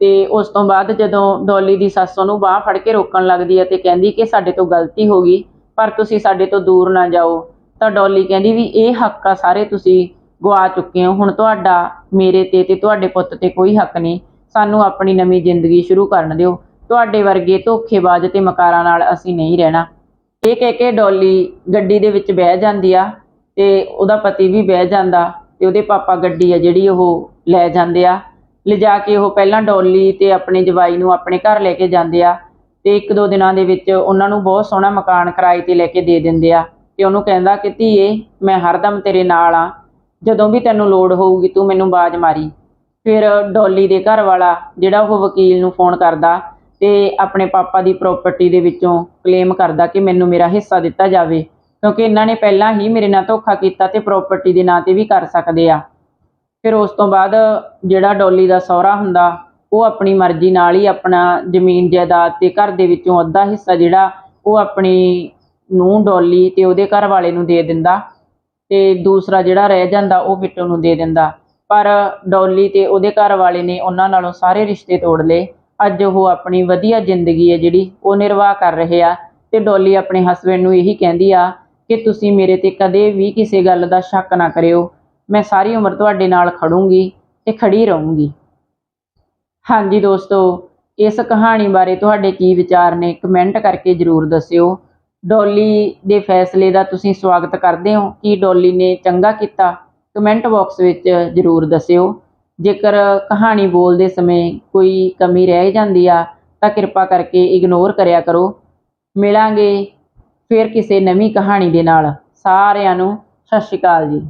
Speaker 1: ਤੇ ਉਸ ਤੋਂ ਬਾਅਦ ਜਦੋਂ ਡੋਲੀ ਦੀ ਸੱਸ ਉਹਨੂੰ ਬਾਹ ਫੜ ਕੇ ਰੋਕਣ ਲੱਗਦੀ ਆ ਤੇ ਕਹਿੰਦੀ ਕਿ ਸਾਡੇ ਤੋਂ ਗਲਤੀ ਹੋ ਗਈ, ਪਰ ਤੁਸੀਂ ਸਾਡੇ ਤੋਂ ਦੂਰ ਨਾ ਜਾਓ, ਤਾਂ ਡੋਲੀ ਕਹਿੰਦੀ ਵੀ ਇਹ ਹੱਕ ਆ ਸਾਰੇ ਤੁਸੀਂ ਗਵਾ ਚੁੱਕੇ ਹੋ, ਹੁਣ ਤੁਹਾਡਾ, ਮੇਰੇ ਤੇ ਤੇ ਤੁਹਾਡੇ ਪੁੱਤ ਤੇ ਕੋਈ ਹੱਕ ਨਹੀਂ, ਸਾਨੂੰ ਆਪਣੀ ਨਵੀਂ ਜ਼ਿੰਦਗੀ ਸ਼ੁਰੂ ਕਰਨ ਦਿਓ, ਤੁਹਾਡੇ ਵਰਗੇ ਧੋਖੇਬਾਜ਼ ਤੇ ਮਕਾਰਾਂ ਨਾਲ ਅਸੀਂ ਨਹੀਂ ਰਹਿਣਾ। ਇਹ ਕਹਿ ਕੇ ਡੋਲੀ ਗੱਡੀ ਦੇ ਵਿੱਚ ਬਹਿ ਜਾਂਦੀ ਆ ਤੇ ਉਹਦਾ ਪਤੀ ਵੀ ਬਹਿ ਜਾਂਦਾ ਤੇ ਉਹਦੇ ਪਾਪਾ ਗੱਡੀ ਆ ਜਿਹੜੀ ਉਹ ਲੈ ਜਾਂਦੇ ਆ। ਲਿਜਾ ਕੇ ਉਹ ਪਹਿਲਾਂ ਡੋਲੀ ਤੇ ਆਪਣੇ ਜਵਾਈ ਨੂੰ ਆਪਣੇ ਘਰ ਲੈ ਕੇ ਜਾਂਦੇ ਆ ਤੇ ਇੱਕ ਦੋ ਦਿਨਾਂ ਦੇ ਵਿੱਚ ਉਹਨਾਂ ਨੂੰ ਬਹੁਤ ਸੋਹਣਾ ਮਕਾਨ ਕਿਰਾਏ ਤੇ ਲੈ ਕੇ ਦੇ ਦਿੰਦੇ ਆ ਤੇ ਉਹਨੂੰ ਕਹਿੰਦਾ ਕਿ ਧੀਏ, ਮੈਂ ਹਰਦਮ ਤੇਰੇ ਨਾਲ ਆ। ਜਦੋਂ ਵੀ ਤੈਨੂੰ ਲੋੜ ਹੋਊਗੀ ਤੂੰ ਮੈਨੂੰ ਬਾਜ਼ ਮਾਰੀ। ਫਿਰ ਡੋਲੀ ਦੇ ਘਰ ਵਾਲਾ ਜਿਹੜਾ ਉਹ ਵਕੀਲ ਨੂੰ ਫੋਨ ਕਰਦਾ ਤੇ ਆਪਣੇ ਪਾਪਾ ਦੀ ਪ੍ਰਾਪਰਟੀ ਦੇ ਵਿੱਚੋਂ ਕਲੇਮ ਕਰਦਾ ਕਿ ਮੈਨੂੰ ਮੇਰਾ ਹਿੱਸਾ ਦਿੱਤਾ ਜਾਵੇ। ਕਿਉਂਕਿ ਇਹਨਾਂ ਨੇ ਪਹਿਲਾਂ ਹੀ ਮੇਰੇ ਨਾਲ ਧੋਖਾ ਕੀਤਾ ਤੇ ਪ੍ਰਾਪਰਟੀ ਦੇ ਨਾਂ ਤੇ ਵੀ ਕਰ ਸਕਦੇ ਆ। ਫਿਰ ਉਸ ਤੋਂ ਬਾਅਦ ਜਿਹੜਾ ਡੋਲੀ ਦਾ ਸਹੁਰਾ ਹੁੰਦਾ, ਉਹ ਆਪਣੀ ਮਰਜ਼ੀ ਨਾਲ ਹੀ ਆਪਣਾ ਜ਼ਮੀਨ ਜਾਇਦਾਦ ਤੇ ਘਰ ਦੇ ਵਿੱਚੋਂ ਅੱਧਾ ਹਿੱਸਾ ਜਿਹੜਾ, ਉਹ ਆਪਣੀ ਨੂੰ ਡੋਲੀ ਤੇ ਉਹਦੇ ਘਰ ਵਾਲੇ ਨੂੰ ਦੇ ਦਿੰਦਾ ਤੇ ਦੂਸਰਾ ਜਿਹੜਾ ਰਹਿ ਜਾਂਦਾ, ਉਹ ਬਿੱਟੂ ਨੂੰ ਦੇ ਦਿੰਦਾ। ਪਰ ਡੋਲੀ ਤੇ ਉਹਦੇ ਘਰ ਵਾਲੇ ਨੇ ਉਹਨਾਂ ਨਾਲੋਂ ਸਾਰੇ ਰਿਸ਼ਤੇ ਤੋੜ ਲਏ। ਅੱਜ ਉਹ ਆਪਣੀ ਵਧੀਆ ਜ਼ਿੰਦਗੀ ਹੈ ਜਿਹੜੀ, ਉਹ ਨਿਰਵਾਹ ਕਰ ਰਹੇ ਆ ਤੇ ਡੋਲੀ ਆਪਣੇ ਹਸਬੰਡ ਨੂੰ ਇਹੀ ਕਹਿੰਦੀ ਆ ਕਿ ਤੁਸੀਂ ਮੇਰੇ ਤੇ ਕਦੇ ਵੀ ਕਿਸੇ ਗੱਲ ਦਾ ਸ਼ੱਕ ਨਾ ਕਰਿਓ। ਮੈਂ ਸਾਰੀ ਉਮਰ ਤੁਹਾਡੇ ਨਾਲ ਖੜੂੰਗੀ ਤੇ ਖੜੀ ਰਹੂੰਗੀ। ਹਾਂਜੀ ਦੋਸਤੋ, ਇਸ ਕਹਾਣੀ ਬਾਰੇ ਤੁਹਾਡੇ ਕੀ ਵਿਚਾਰ ਨੇ ਕਮੈਂਟ ਕਰਕੇ ਜਰੂਰ ਦੱਸਿਓ। ਡੋਲੀ ਦੇ ਫੈਸਲੇ ਦਾ ਤੁਸੀਂ ਸਵਾਗਤ ਕਰਦੇ ਹੋ। ਕੀ ਡੋਲੀ ਨੇ ਚੰਗਾ ਕੀਤਾ? ਕਮੈਂਟ ਬਾਕਸ ਵਿੱਚ ਜਰੂਰ ਦੱਸਿਓ। ਜੇਕਰ ਕਹਾਣੀ ਬੋਲਦੇ ਸਮੇਂ ਕੋਈ ਕਮੀ ਰਹਿ ਜਾਂਦੀ ਆ, ਤਾਂ ਕਿਰਪਾ ਕਰਕੇ ਇਗਨੋਰ ਕਰਿਆ ਕਰੋ। ਮਿਲਾਂਗੇ ਫਿਰ ਕਿਸੇ ਨਵੀਂ ਕਹਾਣੀ ਦੇ ਨਾਲ ਸਾਰਿਆਂ ਨੂੰ ਸਤਿ ਸ਼੍ਰੀ ਅਕਾਲ ਜੀ।